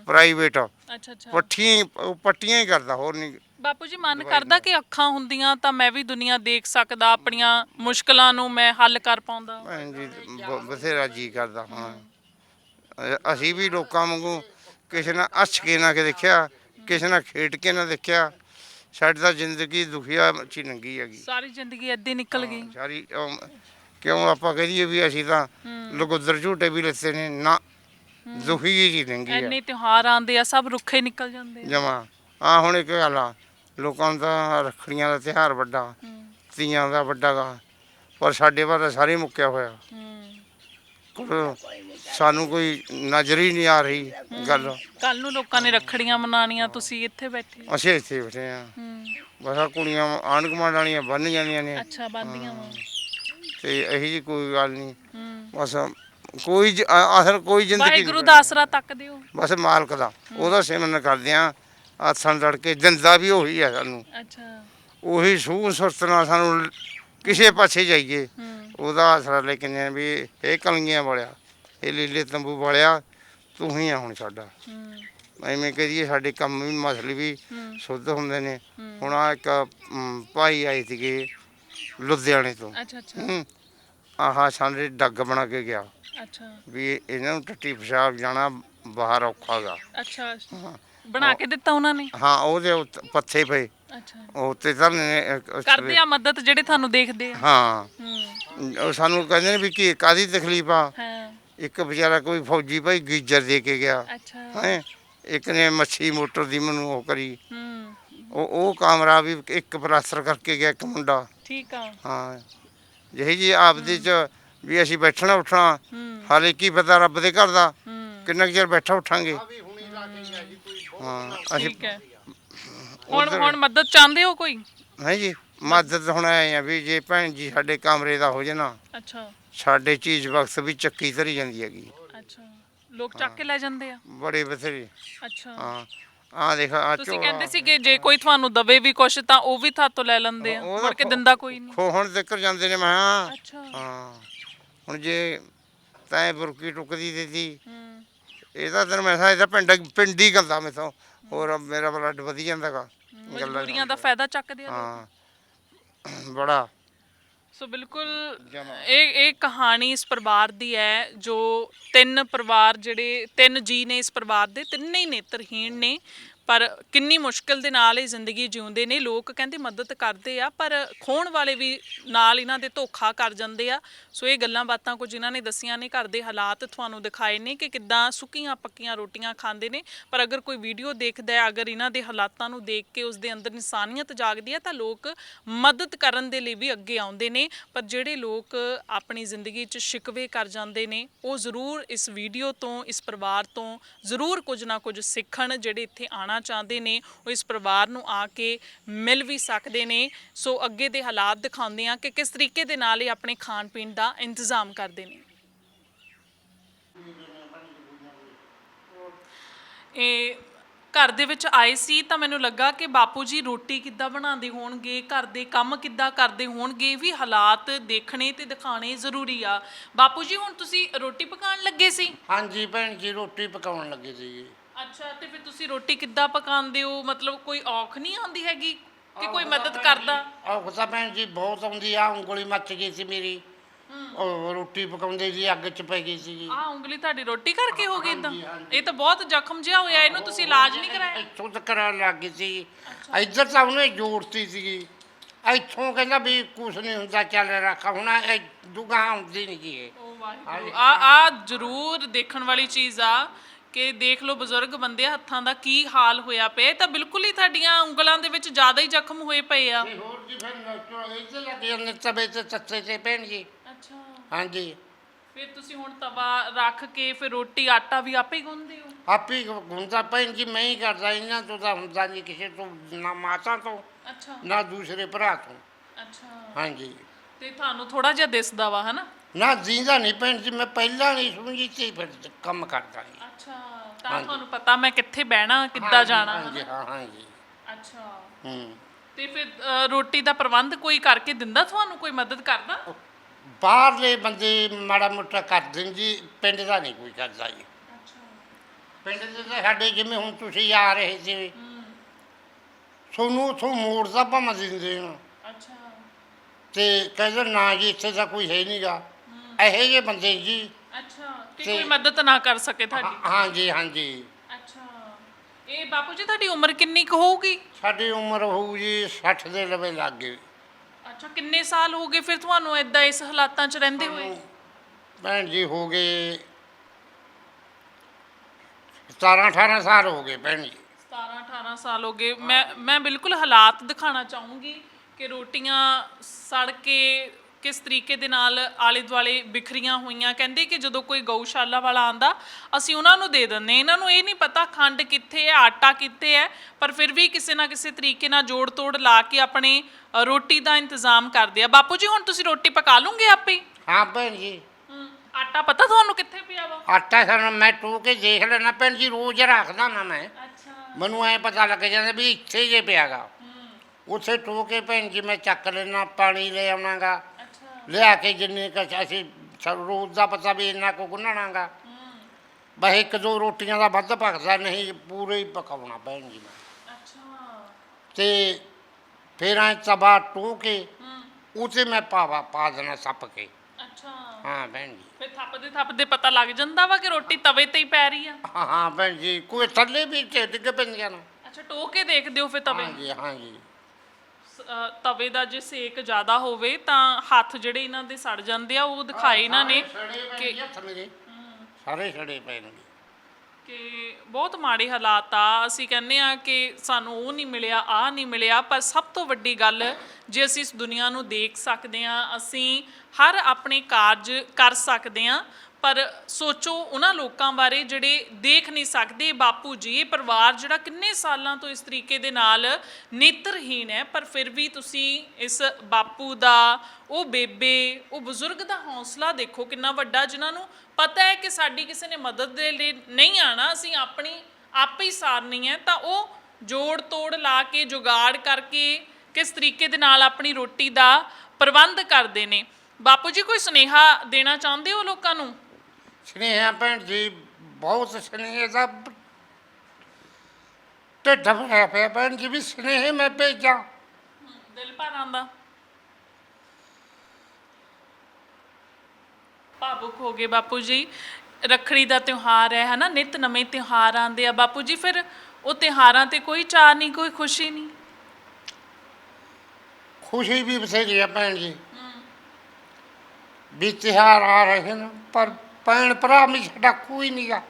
ਪ੍ਰਾਈਵੇਟ ਅੱਛਾ ਅੱਛਾ। ਪੱਠੀਆਂ ਹੀ- ਉਹ ਪੱਟੀਆਂ ਹੀ ਕਰਦਾ ਹੋਰ ਨਹੀਂ। ਬਾਪੂ ਜੀ ਮਨ ਕਰਦਾ ਕਿ ਅੱਖਾਂ ਹੁੰਦੀਆਂ ਤਾਂ ਮੈਂ ਵੀ ਦੁਨੀਆ ਦੇਖ ਸਕਦਾ ਆਪਣੀਆਂ ਮੁਸ਼ਕਲਾਂ ਨੂੰ ਮੈਂ ਹੱਲ ਕਰ ਪਾਉਂਦਾ। ਭੈਣ ਜੀ ਬ- ਬਥੇਰਾ ਜੀ ਕਰਦਾ ਹਾਂ। ਅ- ਅਸੀਂ ਵੀ ਲੋਕਾਂ ਵਾਂਗੂ ਕਿਸੇ ਨਾਲ ਹੱਸ ਕੇ ਨਾ ਕੇ ਦੇਖਿਆ ਕਿਸੇ ਨਾਲ ਖੇਡ ਕੇ ਨਾ ਦੇਖਿਆ ਸਾਡੀ ਤਾਂ ਜ਼ਿੰਦਗੀ ਦੁਖੀਆ ਹੀ ਲੰਗੀ ਹੈਗੀ। ਸਾਰੀ ਜ਼ਿੰਦਗੀ ਏਦਾਂ ਨਿਕਲ ਗਈ। ਸਾਰੀ ਅਮ, ਕਿਉਂ ਆਪਾਂ ਕਹੀਏ ਵੀ ਅਸੀਂ ਤਾਂ ਲਗੋਦਰ ਝੂਟੇ ਵੀ ਲੱਤੇ ਨੇ ਨਾ ਦੁਖੀ ਜੀ ਲੰਗੀ ਐਨੇ ਹੈ ਤਿਉਹਾਰ ਆਉਂਦੇ ਆ ਸਭ ਰੁੱਖੇ ਨਿਕਲ ਜਾਂਦੇ ਆ। ਜਮਾ। ਆ ਹੁਣ ਇੱਕ ਗੱਲ ਆ ਲੋਕਾਂ ਨੂੰ ਤਾਂ ਰੱਖੜੀਆਂ ਦਾ ਤਿਉਹਾਰ ਵੱਡਾ ਹੂੰ। ਤੀਆਂ ਦਾ ਵੱਡਾ ਗਾ ਪਰ ਸਾਡੇ ਵੱਲ ਤਾਂ ਸਾਰੇ ਮੁੱਕਿਆ ਹੋਇਆ। ਹੂੰ। ਸਾਨੂੰ ਕੋਈ ਨਜ਼ਰ ਹੀ ਨਹੀਂ ਆ ਰਹੀ ਗੱਲ। ਕੱਲ ਨੂੰ ਲੋਕਾਂ ਨੇ ਰੱਖੜੀਆਂ ਮਨਾਣੀਆਂ ਤੁਸੀਂ ਇੱਥੇ ਬੈਠੇ ਅਸੀਂ ਇੱਥੇ ਬੈਠੇ ਆ। ਹੂੰ। ਬਸ ਆਹ ਕੁੜੀਆਂ ਆਂਢ ਗੁਆਂਢ ਵਾਲੀਆਂ ਬੰਨ ਜਾਂਦੀਆਂ ਨੇ। ਅੱਛਾ ਬੰਦੀਆਂ ਵਾ। ਤੇ ਇਹੀ ਜੀ ਕੋਈ ਗੱਲ ਨਹੀਂ। ਹੂੰ। ਬਸ ਕੋਈ ਜ- ਆ- ਕੋਈ ਜ਼ਿੰਦਗੀ ਵਾਹਿਗੁਰੂ ਦਾ ਆਸਰਾ ਤੱਕਦੇ ਹੋ ਬਸ ਮਾਲਕ ਦਾ ਉਹਦਾ ਸਿਮਰਨ ਕਰਦੇ ਆ ਆਥਣ ਲੜ ਕੇ ਦਿੰਦਾ ਵੀ ਉਹੀ ਆ ਸਾਨੂੰ। ਅੱਛਾ। ਉਹੀ ਸੂਹ ਸੁਰਤ ਨਾਲ ਸਾਨੂੰ ਕਿਸੇ ਪਾਸੇ ਜਾਈਏ ਹੂੰ। ਉਹਦਾ ਆਸਰਾ ਲੈ ਕੇ ਨੇ ਵੀ ਇਹ ਕਲਗੀਆਂ ਵਾਲਿਆ ਇਹ ਲੀਲੇ ਤੰਬੂ ਵਾਲਿਆ ਤੂੰ ਹੀ ਆ ਹੁਣ ਸਾਡਾ। ਹੂੰ। ਐਵੇਂ ਕਹੀਏ ਸਾਡੇ ਕੰਮ ਵੀ ਮਸਲੇ ਵੀ ਹੂੰ। ਸ਼ੁੱਧ ਹੁੰਦੇ ਨੇ। ਹੂੰ। ਹੁਣ ਆ ਇੱਕ ਅਮ, ਭਾਈ ਆਏ ਸੀਗੇ ਲੁਧਿਆਣੇ ਤੋਂ। ਅੱਛਾ ਅੱਛਾ। ਹੂੰ। ਆਹ ਸਾਡੇ ਡੱਗ ਬਣਾ ਕੇ ਗਿਆ। ਅੱਛਾ। ਵੀ ਇਹਨਾਂ ਨੂੰ ਟੱਟੀ ਪਿਸ਼ਾਬ ਜਾਣਾ ਬਾਹਰ ਔਖਾ ਗਾ। ਅੱਛਾ ਬਣਾ ਕੇ ਦਿੱਤਾ ਉਹਨਾਂ ਨੇ? ਹਾਂ ਉਹਦੇ ਉੱਤੇ ਪੱਥੇ ਪਏ। ਅੱਛਾ। ਉਹ ਤਾਂ ਨੇ ਇੱਕ ਕਰਦੇ ਆ ਮਦਦ ਜਿਹੜੇ ਤੁਹਾਨੂੰ ਦੇਖਦੇ ਆ। ਹਾਂ। ਹੂੰ। ਉਹ ਸਾਨੂੰ ਕਹਿੰਦੇ ਨੇ ਵੀ ਕੀ ਕਾਦੀ ਤਕਲੀਫ ਆ? ਹਾਂ। ਇੱਕ ਵਿਚਾਰਾ ਕੋਈ ਫੌਜੀ ਭਾਈ ਗੀਜਰ ਦੇ ਕੇ ਗਿਆ। ਅੱਛਾ। ਹੈ? ਇੱਕ ਨੇ ਮੱਛੀ ਮੋਟਰ ਦੀ ਮੈਨੂੰ ਉਹ ਕਰੀ। ਹੂੰ। ਉਹ ਉਹ ਕਾਮਰਾ ਵੀ ਇੱਕ ਪਲਾਸਟਰ ਕਰਕੇ ਗਿਆ ਇੱਕ ਮੁੰਡਾ। ਠੀਕ ਆ। ਹਾਂ। ਜਿਹੀ ਜੀ ਆਪਦੇ ਚ ਵੀ ਅਸੀਂ ਬੈਠਣਾ ਉੱਠਣਾ ਹਾਲੇ ਕੀ ਪਤਾ ਰੱਬ ਦੇ ਘਰ ਦਾ ਕਿੰਨਾ ਕੁ ਚਿਰ ਬੈਠਾ ਉੱਠਾਂਗੇ। ਹਾਂ ਅਸੀਂ ਠੀਕ ਹੈ। ਹੁਣ ਹੁਣ ਮਦਦ ਚਾਹੁੰਦੇ ਹੋ ਕੋਈ? ਹੈ ਜੀ ਮਦਦ ਹੁਣ ਆਏ ਆ ਵੀ ਜੇ ਭੈਣ ਜੀ ਸਾਡੇ ਕਮਰੇ ਦਾ ਹੋ ਜਾਣਾ ਅੱਛਾ। ਸਾਡੇ ਚੀਜ਼ ਬਕਸ ਵੀ ਚੱਕੀ ਧਰੀ ਜਾਂਦੀ ਹੈਗੀ। ਅੱਛਾ। ਲੋਕ ਚੱਕ ਕੇ ਲੈ ਜਾਂਦੇ ਆ? ਬੜੇ ਬਥੇਰੇ। ਅੱਛਾ। ਹਾਂ ਆ ਦੇਖ ਆ ਤੁਸੀਂ ਕਹਿੰਦੇ ਸੀ ਕਿ ਜੇ ਕੋਈ ਤੁਹਾਨੂੰ ਦਵੇ ਵੀ ਕੁਛ ਤਾਂ ਉਹ ਵੀ ਥਾਤੋਂ ਲੈ ਲੈਂਦੇ ਆ। ਉਹਦਾ ਮੁੜ ਕੇ ਖੋ- ਦਿੰਦਾ ਕੋਈ ਨਹੀਂ। ਖੋਹਣ ਤੱਕ ਜਾਂਦੇ ਨੇ ਮੈਂ ਕਿਹਾ, ਅੱਛਾ। ਹਾਂ। ਹੁਣ ਜੇ ਤੈਂ ਬੁਰਕੀ ਟੁਕਦੀ ਦਿੱਤੀ ਹੂੰ। ਇਹਦਾ ਤੈਨੂੰ ਮੈਂ ਇਹ ਤਾਂ ਪਿੰਡ ਪਿੰਡੀ ਗੱਲਾਂ ਮੇਥੋਂ ਹੋਰ ਮੇਰਾ ਬਲੱਡ ਵਧੀ ਜਾਂਦਾਗਾ ਮਜਬੂਰੀਆਂ ਦਾ ਫਾਇਦਾ ਚੱਕਦੇ ਆ। ਹਾਂ। ਬੜਾ। ਸੋ ਬਿਲਕੁਲ। ਇਹ ਇਹ ਕਹਾਣੀ ਇਸ ਪਰਿਵਾਰ ਦੀ ਹੈ ਜੋ ਤਿੰਨ ਪਰਿਵਾਰ ਜਿਹੜੇ ਤਿੰਨ ਜੀ ਨੇ ਇਸ ਪਰਿਵਾਰ ਦੇ ਤਿੰਨੇ ਹੀ ਨੇਤਰਹੀਣ ਨੇ। ਪਰ ਕਿੰਨੀ ਮੁਸ਼ਕਲ ਦੇ ਨਾਲ ਇਹ ਜ਼ਿੰਦਗੀ ਜਿਉਂਦੇ ਨੇ, ਲੋਕ ਕਹਿੰਦੇ ਮਦਦ ਕਰਦੇ ਆ, ਪਰ ਖੋਣ ਵਾਲੇ ਵੀ ਨਾਲ ਇਹਨਾਂ ਦੇ ਧੋਖਾ ਕਰ ਜਾਂਦੇ ਆ। ਸੋ ਇਹ ਗੱਲਾਂ ਬਾਤਾਂ ਕੁਝ ਇਹਨਾਂ ਨੇ ਦੱਸੀਆਂ ਨੇ, ਘਰ ਦੇ ਹਾਲਾਤ ਤੁਹਾਨੂੰ ਦਿਖਾਏ ਨੇ ਕਿ ਕਿੱਦਾਂ ਸੁੱਕੀਆਂ ਪੱਕੀਆਂ ਰੋਟੀਆਂ ਖਾਂਦੇ ਨੇ। ਪਰ ਅਗਰ ਕੋਈ ਵੀਡੀਓ ਦੇਖਦਾ ਹੈ, ਅਗਰ ਇਹਨਾਂ ਦੇ ਹਾਲਾਤਾਂ ਨੂੰ ਦੇਖ ਕੇ ਉਸ ਦੇ ਅੰਦਰ ਇਨਸਾਨੀਅਤ ਜਾਗਦੀ ਹੈ, ਤਾਂ ਲੋਕ ਮਦਦ ਕਰਨ ਦੇ ਲਈ ਵੀ ਅੱਗੇ ਆਉਂਦੇ ਨੇ। ਪਰ ਜਿਹੜੇ ਲੋਕ ਆਪਣੀ ਜ਼ਿੰਦਗੀ 'ਚ ਸ਼ਿਕਵੇ ਕਰ ਜਾਂਦੇ ਨੇ, ਉਹ ਜ਼ਰੂਰ ਇਸ ਵੀਡੀਓ ਤੋਂ, ਇਸ ਪਰਿਵਾਰ ਤੋਂ ਜ਼ਰੂਰ ਕੁਝ ਨਾ ਕੁਝ ਸਿੱਖਣ ਜਿਹੜੇ ਇੱਥੇ ਆਣਾ ਚਾਹੁੰਦੇ ਨੇ, ਉਹ ਇਸ ਪਰਿਵਾਰ ਨੂੰ ਆ ਕੇ ਮਿਲ ਵੀ ਸਕਦੇ ਨੇ। ਸੋ ਅੱਗੇ ਦੇ ਹਾਲਾਤ ਦਿਖਾਉਂਦੇ ਆ ਕਿ ਕਿਸ ਤਰੀਕੇ ਦੇ ਨਾਲ ਇਹ ਆਪਣੇ ਖਾਣ ਪੀਣ ਦਾ ਇੰਤਜ਼ਾਮ ਕਰਦੇ ਨੇ। ਇਹ ਘਰ ਦੇ ਵਿੱਚ ਆਏ ਸੀ ਤਾਂ ਮੈਨੂੰ ਲੱਗਾ ਕਿ ਬਾਪੂ ਜੀ ਰੋਟੀ ਕਿੱਦਾਂ ਬਣਾਉਂਦੇ ਹੋਣਗੇ, ਘਰ ਦੇ ਕੰਮ ਕਿੱਦਾਂ ਕਰਦੇ ਹੋਣਗੇ ਵੀ ਹਾਲਾਤ ਦੇਖਣੇ ਤੇ ਦਿਖਾਣੇ ਜ਼ਰੂਰੀ ਆ। ਬਾਪੂ ਜੀ ਹੁਣ ਤੁਸੀਂ ਰੋਟੀ ਪਕਾਉਣ ਲੱਗੇ ਸੀ? ਹਾਂਜੀ ਭੈਣ ਜੀ, ਰੋਟੀ ਪਕਾਉਣ ਲੱਗੇ ਸੀ ਅੱਛਾ ਤੇ ਫਿਰ ਤੁਸੀਂ ਰੋਟੀ ਕਿੱਦਾਂ ਪਕਾਉਂਦੇ ਹੋ? ਮਤਲਬ ਕੋਈ ਔਖ ਨਹੀਂ ਆਉਂਦੀ ਹੈਗੀ ਕਿ ਕੋਈ ਮਦਦ ਕਰਦਾ? ਉਹ ਤਾਂ ਭੈਣ ਜੀ ਬਹੁਤ ਆਉਂਦੀ ਆ ਉਂਗਲੀ ਮੱਚ ਗਈ ਸੀ ਮੇਰੀ। ਉਹ ਰੋਟੀ ਪਕਾਉਂਦੇ ਜੀ ਅੱਗ 'ਚ ਪੈ ਗਈ ਸੀ ਜੀ ਆ ਉਂਗਲੀ ਤੁਹਾਡੀ ਰੋਟੀ ਕਰਕੇ ਹੋ ਗਈ ਇਦਾਂ? ਇਹ ਤਾਂ ਬਹੁਤ ਜ਼ਖਮ ਜਿਹਾ ਹੋਇਆ ਇਹਨੂੰ ਤੁਸੀਂ ਇਲਾਜ ਨਹੀਂ ਕਰਾਇਆ? ਇੱਥੋਂ ਤੱਕ ਕਰਾਉਣ ਲੱਗ ਗਈ ਸੀ। ਇੱਧਰ ਤਾਂ ਉਹਨੇ ਜੋੜਤੀ ਸੀਗੀ। ਇੱਥੋਂ ਕਹਿੰਦਾ ਵੀ ਕੁਛ ਨਹੀਂ ਹੁੰਦਾ ਚੱਲ ਰੱਖ। ਹੁਣ ਇਹ ਦੁਗਾ ਹੁੰਦੀ ਨਹੀਂ ਜੀ ਇਹ। ਆ ਆ ਜ਼ਰੂਰ ਦੇਖਣ ਵਾਲੀ ਚੀਜ਼ ਆ। ਕਿ ਦੇਖ ਲਓ ਬਜ਼ੁਰਗ ਬੰਦੇ ਹੱਥਾਂ ਦਾ ਕੀ ਹਾਲ ਹੋਇਆ ਪਿਆ ਇਹ ਤਾਂ ਬਿਲਕੁਲ ਹੀ ਤੁਹਾਡੀਆਂ ਉਂਗਲਾਂ ਦੇ ਵਿੱਚ ਜ਼ਿਆਦਾ ਹੀ ਜ਼ਖਮ ਹੋਏ ਪਏ ਆ। ਤੇ ਹੋਰ ਜੀ ਫਿਰ ਨੱਚੋ ਇੱਥੇ ਲੱਗ ਜਾਂਦੇ ਤਵੇ ਤੇ ਤੱਤੇ ਤੇ ਭੈਣ ਜੀ। ਅੱਛਾ। ਹਾਂਜੀ। ਫਿਰ ਤੁਸੀਂ ਹੁਣ ਤਵਾ ਰੱਖ ਕੇ ਫਿਰ ਰੋਟੀ ਆਟਾ ਵੀ ਆਪੇ ਹੀ ਗੁੰਨਦੇ ਹੋ? ਆਪੇ ਹੀ ਹੁੰਦਾ ਭੈਣ ਜੀ ਮੈਂ ਹੀ ਕਰਦਾ ਇਹਨਾਂ ਤੋਂ ਤਾਂ ਹੁੰਦਾ ਨਹੀਂ ਕਿਸੇ ਤੋਂ ਨਾ ਮਾਤਾ ਤੋਂ ਅੱਛਾ। ਨਾ ਦੂਸਰੇ ਭਰਾ ਤੋਂ। ਅੱਛਾ। ਹਾਂਜੀ। ਤੇ ਤੁਹਾਨੂੰ ਥੋੜਾ ਜਿਹਾ ਦਿਸਦਾ ਵਾ ਹਨਾ? ਨਾ ਜੀਂਦਾ ਨਹੀਂ ਭੈਣ ਜੀ ਮੈਂ ਪਹਿਲਾਂ ਨਹੀਂ ਸਮਝੀ ਤੇ ਫਿਰ ਕੰਮ ਕਰਦਾ ਜੀ ਅੱਛਾ ਤਾਂ ਹਾਂਜੀ। ਤੁਹਾਨੂੰ ਪਤਾ ਮੈਂ ਕਿੱਥੇ ਬਹਿਣਾ ਕਿੱਦਾਂ ਜਾਣਾ ਹਾਂਜੀ ਹਨਾ? ਹਾਂ ਹਾਂਜੀ। ਅੱਛਾ। ਹੂੰ। ਤੇ ਫਿਰ ਅ, ਰੋਟੀ ਦਾ ਪ੍ਰਬੰਧ ਕੋਈ ਕਰਕੇ ਦਿੰਦਾ ਤੁਹਾਨੂੰ ਕੋਈ ਮਦਦ ਕਰਦਾ? ਬਾਹਰਲੇ ਬੰਦੇ ਮਾੜਾ ਮੋਟਾ ਕਰ ਦਿੰਦੇ ਜੀ ਪਿੰਡ ਦਾ ਨਹੀਂ ਕੋਈ ਕਰਦਾ ਜੀ। ਅੱਛਾ। ਪਿੰਡ ਦੇ ਤਾਂ ਸਾਡੇ ਜਿਵੇਂ ਹੁਣ ਤੁਸੀਂ ਆ ਰਹੇ ਸੀ। ਤੁਹਾਨੂੰ ਉਥੋਂ ਮੋੜ ਦਾ ਭਾਵੇਂ ਦਿੰਦੇ ਹੋ ਅੱਛਾ। ਤੇ ਕਹਿੰਦੇ ਨਾ ਜੀ ਇੱਥੇ ਤਾਂ ਕੋਈ ਹੈ ਨਹੀਂਗਾ ਇਹੋ ਜਿਹੇ ਬੰਦੇ ਜੀ। ਅੱਛਾ। ਤੇ- ਕੋਈ ਮਦਦ ਨਾ ਕਰ ਸਕੇ ਤੁਹਾਡੀ? ਹਾਂ- ਹਾਂਜੀ ਹਾਂਜੀ। ਅੱਛਾ। ਇਹ ਬਾਪੂ ਜੀ ਤੁਹਾਡੀ ਉਮਰ ਕਿੰਨੀ ਕੁ ਹੋਊਗੀ? ਸਾਡੀ ਉਮਰ ਹੋਊ ਜੀ 60 ਦੇ ਲਵੇ ਲੱਗ। ਅੱਛਾ ਕਿੰਨੇ ਸਾਲ ਹੋ ਗਏ ਫਿਰ ਤੁਹਾਨੂੰ ਇਦਾਂ ਇਸ ਹਾਲਾਤਾਂ 'ਚ ਰਹਿੰਦੇ ਹੋਏ? ਭੈਣ ਜੀ ਹੋ ਗਏ 17 18 ਸਾਲ ਹੋ ਗਏ ਭੈਣ ਜੀ। 17 18 ਸਾਲ ਹੋ ਗਏ। ਮੈਂ ਮੈਂ ਬਿਲਕੁਲ ਹਾਲਾਤ ਦਿਖਾਣਾ ਚਾਹੂੰਗੀ ਕਿ ਰੋਟੀਆਂ ਸੜ ਕੇ ਕਿਸ ਤਰੀਕੇ ਦੇ ਨਾਲ ਆਲੇ ਦੁਆਲੇ ਬਿਖਰੀਆਂ ਹੋਈਆਂ? ਕਹਿੰਦੇ ਕਿ ਜਦੋਂ ਕੋਈ ਗਊਸ਼ਾਲਾ ਵਾਲਾ ਆਂਦਾ ਅਸੀਂ ਉਹਨਾਂ ਨੂੰ ਦੇ ਦਿੰਦੇ ਇਹਨਾਂ ਨੂੰ ਇਹ ਨਹੀਂ ਪਤਾ ਖੰਡ ਕਿੱਥੇ ਹੈ ਆਟਾ ਕਿੱਥੇ ਹੈ ਪਰ ਫਿਰ ਵੀ ਕਿਸੇ ਨਾ ਕਿਸੇ ਤਰੀਕੇ ਨਾਲ ਜੋੜ ਤੋੜ ਲਾ ਕੇ ਆਪਣੇ ਰੋਟੀ ਦਾ ਇੰਤਜ਼ਾਮ ਕਰਦੇ ਆ। ਬਾਪੂ ਜੀ ਹੁਣ ਤੁਸੀਂ ਰੋਟੀ ਪਕਾ ਲਓਗੇ ਆਪੇ? ਹਾਂ ਭੈਣ ਜੀ। ਹਮ, ਆਟਾ ਪਤਾ ਤੁਹਾਨੂੰ ਕਿੱਥੇ ਪਿਆ ਵਾ? ਆਟਾ ਸਾਨੂੰ ਮੈਂ ਟੂ ਕੇ ਦੇਖ ਲੈਣਾ ਭੈਣ ਜੀ ਰੋਜ਼ ਰੱਖਦਾ ਨਾ ਮੈਂ। ਅੱਛਾ। ਮੈਨੂੰ ਐ ਪਤਾ ਲੱਗ ਜਾਂਦਾ ਵੀ ਇੱਥੇ ਜੇ ਪਿਆਗਾ। ਉੱਥੇ ਟੂ ਕੇ ਭੈਣ ਜੀ ਮੈਂ ਚੱਕ ਲੈਣਾ ਪਾਣੀ ਲੈ ਆਉਣਾਗਾ। ਲਿਆ ਕੇ ਜਿੰਨੇ ਕੁ ਅਸੀਂ ਸ- ਰੋਜ਼ ਦਾ ਪਤਾ ਵੀ ਇੰਨਾ ਕੁ ਗੁੰਨਣਾਗਾ। ਬਸ ਇੱਕ ਦੋ ਰੋਟੀਆਂ ਦਾ ਵੱਧ ਪਕਦਾ ਨਹੀਂ ਪੂਰੇ ਹੀ ਪਕਾਉਣਾ ਭੈਣ ਜੀ ਮੈਂ ਅੱਛਾ। ਤੇ ਫਿਰ ਐ ਤਵਾ ਟੂ ਕੇ ਉਤੇ ਮੈਂ ਪਾਵਾ ਪਾ ਦੇਣਾ ਸੱਪ ਕੇ। ਅੱਛਾ। ਹਾਂ ਭੈਣ ਜੀ ਫਿਰ ਥੱਪਦੇ ਥੱਪਦੇ ਪਤਾ ਲੱਗ ਜਾਂਦਾ ਵਾ ਕਿ ਰੋਟੀ ਤਵੇ ਤੇ ਹੀ ਪੈ ਰਹੀ ਆ। ਹਾਂ ਹਾਂ ਭੈਣ ਜੀ ਕੋਈ ਥੱਲੇ ਵੀ ਤੇ ਡਿੱਗ ਪੈਂਦੀਆਂ ਨਾ। ਅੱਛਾ ਟੋ ਕੇ ਦੇਖਦੇ ਹੋ ਫਿਰ ਤਵੇ। ਹਾਂਜੀ ਹਾਂਜੀ। ਸ- ਅ, ਤਵੇ ਦਾ ਜੇ ਸੇਕ ਜ਼ਿਆਦਾ ਹੋਵੇ ਤਾਂ ਹੱਥ ਜਿਹੜੇ ਇਹਨਾਂ ਦੇ ਸੜ ਜਾਂਦੇ ਆ ਉਹ ਦਿਖਾਏ ਇਹਨਾਂ ਨੇ ਕਿ ਜੀ ਹੱਥ ਮੇਰੇ। ਸਾਰੇ ਸੜੇ ਪਏ ਨੇ ਕਿ ਬਹੁਤ ਮਾੜੇ ਹਾਲਾਤ ਆ। ਅਸੀਂ ਕਹਿੰਦੇ ਆ ਕਿ ਸਾਨੂੰ ਉਹ ਨਹੀਂ ਮਿਲਿਆ ਆ ਨਹੀਂ ਮਿਲਿਆ ਪਰ ਸਭ ਤੋਂ ਵੱਡੀ ਗੱਲ ਜੇ ਅਸੀਂ ਇਸ ਦੁਨੀਆ ਨੂੰ ਦੇਖ ਸਕਦੇ ਆ ਅਸੀਂ ਹਰ ਆਪਣੇ ਕਾਰਜ ਕਰ ਸਕਦੇ ਆ ਪਰ ਸੋਚੋ ਉਹਨਾਂ ਲੋਕਾਂ ਬਾਰੇ ਜਿਹੜੇ ਦੇਖ ਨਹੀਂ ਸਕਦੇ ਬਾਪੂ ਜੀ, ਇਹ ਪਰਿਵਾਰ ਜਿਹੜਾ ਕਿੰਨੇ ਸਾਲਾਂ ਤੋਂ ਇਸ ਤਰੀਕੇ ਦੇ ਨਾਲ ਨੇਤਰਹੀਣ ਹੈ, ਪਰ ਫਿਰ ਵੀ ਤੁਸੀਂ ਇਸ ਬਾਪੂ ਦਾ, ਉਹ ਬੇਬੇ, ਉਹ ਬਜ਼ੁਰਗ ਦਾ ਹੌਸਲਾ ਦੇਖੋ ਕਿੰਨਾ ਵੱਡਾ, ਜਿਨ੍ਹਾਂ ਨੂੰ ਪਤਾ ਹੈ ਕਿ ਸਾਡੀ ਕਿਸੇ ਨੇ ਮਦਦ ਦੇ ਲਈ ਨਹੀਂ ਆਣਾ ਅਸੀਂ ਆਪਣੀ, ਆਪੇ ਹੀ ਸਾਰਨੀ ਹੈ, ਤਾਂ ਉਹ ਜੋੜ ਤੋੜ ਲਾ ਕੇ, ਜੁਗਾੜ ਕਰਕੇ ਕਿਸ ਤਰੀਕੇ ਦੇ ਨਾਲ ਆਪਣੀ ਰੋਟੀ ਦਾ ਪ੍ਰਬੰਧ ਕਰਦੇ ਨੇ। ਬਾਪੂ ਜੀ, ਕੋਈ ਸੁਨੇਹਾ ਦੇਣਾ ਚਾਹੁੰਦੇ ਹੋ ਲੋਕਾਂ ਨੂੰ? ਸਨੇਹਾ ਭੈਣ ਜੀ ਬਹੁਤ ਸਨੇਹ ਦਾ ਢਿੱਡ ਭਰਿਆ ਪਿਆ ਭੈਣ ਜੀ ਵੀ ਸਨੇਹ ਮੈਂ ਭੇਜਾਂ। ਦਿਲ ਭਰ ਆਂਦਾ ਭਾਵੁਕ ਹੋ ਗਏ ਬਾਪੂ ਜੀ। ਰੱਖੜੀ ਦਾ ਤਿਉਹਾਰ ਹੈ ਹਨਾ? ਨਿਤ ਨਵੇਂ ਤਿਉਹਾਰ ਆਉਂਦੇ ਆ ਬਾਪੂ ਜੀ ਫਿਰ ਉਹ ਤਿਉਹਾਰਾਂ ਤੇ ਕੋਈ ਚਾਹ ਨਹੀਂ ਕੋਈ ਖੁਸ਼ੀ ਨਹੀਂ। ਖੁਸ਼ੀ ਵੀ ਬਥੇਰੀ ਆ ਭੈਣ ਜੀ। ਵੀ ਤਿਉਹਾਰ ਆ ਰਹੇ ਨੇ ਪਰ ਭੈਣ ਭਰਾ ਵੀ ਸਾਡਾ ਕੋਈ ਨਹੀਂਗਾ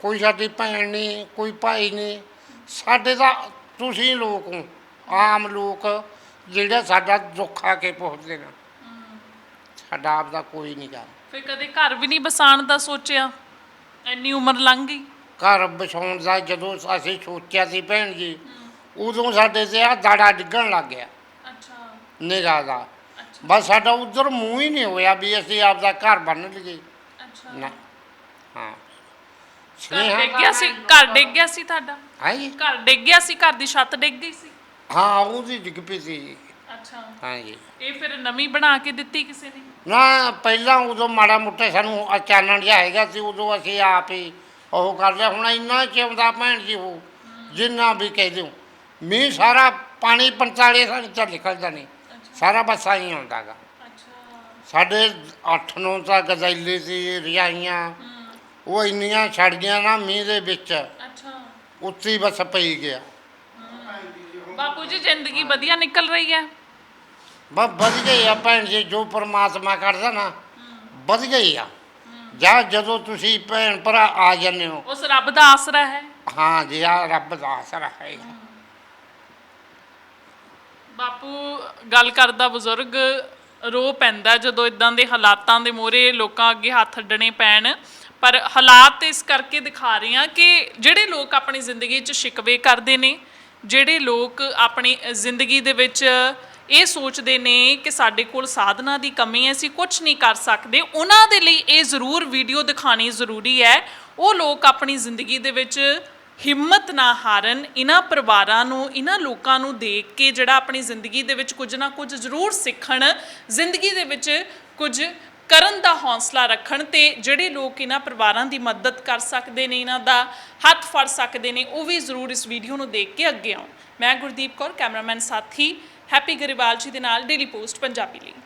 ਕੋਈ ਸਾਡੀ ਭੈਣ ਨਹੀਂ ਕੋਈ ਭਾਈ ਨਹੀਂ ਸਾਡੇ ਦਾ ਤੁਸੀਂ ਲੋਕ ਹੋ ਆਮ ਲੋਕ ਜਿਹੜੇ ਸਾਡਾ ਦੁੱਖ ਆ ਕੇ ਪੁੱਛਦੇ ਨੇ। ਸਾਡਾ ਆਪ ਦਾ ਕੋਈ ਨਹੀਂਗਾ ਫਿਰ ਕਦੇ ਘਰ ਵੀ ਨਹੀਂ ਬਸਾਣ ਦਾ ਸੋਚਿਆ? ਇੰਨੀ ਉਮਰ ਲੰਘ ਗਈ। ਘਰ ਬਸਾਉਣ ਦਾ ਜਦੋਂ ਅਸੀਂ ਸੋਚਿਆ ਸੀ ਭੈਣ ਜੀ ਉਦੋਂ ਸਾਡੇ ਤੇ ਆ ਦਾੜਾ ਡਿੱਗਣ ਲੱਗ ਗਿਆ। ਅੱਛਾ। ਨਿਗਾਹ ਦਾ। ਬਸ ਸਾਡਾ ਉਧਰ ਮੂੰਹ ਹੀ ਨਹੀਂ ਹੋਇਆ ਵੀ ਅਸੀਂ ਆਪਦਾ ਘਰ ਬੰਨ ਲਈਏ। ਅੱਛਾ। ਨਾ। ਹਾਂ। ਘਰ ਸਨੇਹਾ। ਡਿੱਗ ਗਿਆ ਸੀ ਘਰ ਡਿੱਗ ਗਿਆ ਸੀ ਤੁਹਾਡਾ? ਹਾਂ ਜੀ ਘਰ ਡਿੱਗ ਗਿਆ ਸੀ ਘਰ ਦੀ ਛੱਤ ਡਿੱਗ ਗਈ ਸੀ? ਹਾਂ ਉਹਦੀ ਡਿੱਗ ਪਈ ਸੀ। ਜੀ। ਅੱਛਾ। ਹਾਂ ਜੀ ਇਹ ਫਿਰ ਨਵੀਂ ਬਣਾ ਕੇ ਦਿੱਤੀ ਕਿਸੇ ਨੇ? ਨਾ ਪਹਿਲਾਂ ਉਦੋਂ ਮਾੜਾ ਮੋਟਾ ਸਾਨੂੰ ਅਚਾਨਣ ਜਿਹਾ ਹੈਗਾ ਸੀ ਉਦੋਂ ਅਸੀਂ ਆਪ ਹੀ ਉਹ ਕਰ ਲਿਆ। ਹੁਣ ਇੰਨਾ ਚਾਉਂਦਾ ਭੈਣ ਜੀ ਉਹ ਜਿੰਨਾ ਵੀ ਕਹਿ ਦਿਓ ਮੀਂਹ ਸਾਰਾ ਪਾਣੀ 45 ਸਾਡੇ ਚ ਨਿਕਲਦਾ ਨਹੀਂ ਸਾਰਾ ਬਸ ਆਈ ਆਉਂਦਾਗਾ। ਸਾਡੇ 8-9 ਤਾਂ ਗਜ਼ੈਲੇ ਸੀ ਰਿਆਈਆਂ ਉਹ ਇੰਨੀਆਂ ਛੜ ਗਈਆਂ ਨਾ ਮੀਂਹ ਦੇ ਵਿੱਚ। ਅੱਛਾ। ਉੱਤੀ ਬਸ ਪਈ ਗਿਆ। ਬਾਪੂ ਜੀ ਜ਼ਿੰਦਗੀ ਵਧੀਆ ਨਿਕਲ ਰਹੀ ਹੈ। ਬਸ ਵਧ ਗਈ ਆ ਭੈਣ ਜੀ ਜੋ ਪ੍ਰਮਾਤਮਾ ਕਰਦਾ ਨਾ ਵਧ ਗਈ ਆ। ਜਾਂ ਜਦੋਂ ਤੁਸੀਂ ਭੈਣ ਭਰਾ ਆ ਜਾਂਦੇ ਹੋ। ਉਸ ਰੱਬ ਦਾ ਆਸਰਾ ਹੈ। ਹਾਂ ਜੀ ਆ ਰੱਬ ਦਾ ਆਸਰਾ ਹੈਗਾ ਬਾਪੂ, ਗੱਲ ਕਰਦਾ ਬਜ਼ੁਰਗ ਰੋ ਪੈਂਦਾ ਜਦੋਂ ਇਦਾਂ ਦੇ ਹਾਲਾਤਾਂ ਦੇ ਮੋਰੇ ਲੋਕਾਂ ਅੱਗੇ ਹੱਥ ਅੱਡਣੇ ਪੈਣ। ਪਰ ਹਾਲਾਤ ਇਸ ਕਰਕੇ ਦਿਖਾ ਰਹੇ ਆ ਕਿ ਜਿਹੜੇ ਲੋਕ ਆਪਣੀ ਜ਼ਿੰਦਗੀ 'ਚ ਸ਼ਿਕਵੇ ਕਰਦੇ ਨੇ, ਜਿਹੜੇ ਲੋਕ ਆਪਣੀ ਜ਼ਿੰਦਗੀ ਦੇ ਵਿੱਚ ਇਹ ਸੋਚਦੇ ਨੇ ਕਿ ਸਾਡੇ ਕੋਲ ਸਾਧਨਾ ਦੀ ਕਮੀ ਹੈ, ਅਸੀਂ ਕੁਝ ਨਹੀਂ ਕਰ ਸਕਦੇ, ਉਹਨਾਂ ਦੇ ਲਈ ਇਹ ਜ਼ਰੂਰ ਵੀਡੀਓ ਦਿਖਾਣੀ ਜ਼ਰੂਰੀ ਹੈ। ਉਹ ਲੋਕ ਆਪਣੀ ਜ਼ਿੰਦਗੀ ਦੇ ਵਿੱਚ ਹਿੰਮਤ ਨਾ ਹਾਰਨ ਇਹਨਾਂ ਪਰਿਵਾਰਾਂ ਨੂੰ ਇਹਨਾਂ ਲੋਕਾਂ ਨੂੰ ਦੇਖ ਕੇ ਜਿਹੜਾ ਆਪਣੀ ਜ਼ਿੰਦਗੀ ਦੇ ਵਿੱਚ ਕੁਝ ਨਾ ਕੁਝ ਜ਼ਰੂਰ ਸਿੱਖਣ, ਜ਼ਿੰਦਗੀ ਦੇ ਵਿੱਚ ਕੁਝ ਕਰਨ ਦਾ ਹੌਸਲਾ ਰੱਖਣ ਤੇ ਜਿਹੜੇ ਲੋਕ ਇਹਨਾਂ ਪਰਿਵਾਰਾਂ ਦੀ ਮਦਦ ਕਰ ਸਕਦੇ ਨੇ ਇਹਨਾਂ ਦਾ ਹੱਥ ਫੜ ਸਕਦੇ ਨੇ, ਉਹ ਵੀ ਜ਼ਰੂਰ ਇਸ ਵੀਡੀਓ ਨੂੰ ਦੇਖ ਕੇ ਅੱਗੇ ਆਉਣ। ਮੈਂ ਗੁਰਦੀਪ ਕੌਰ, ਕੈਮਰਾਮੈਨ ਸਾਥੀ, ਹੈਪੀ ਗਰੇਵਾਲ ਜੀ ਦੇ ਨਾਲ ਡੇਲੀ ਪੋਸਟ ਪੰਜਾਬੀ ਲਈ।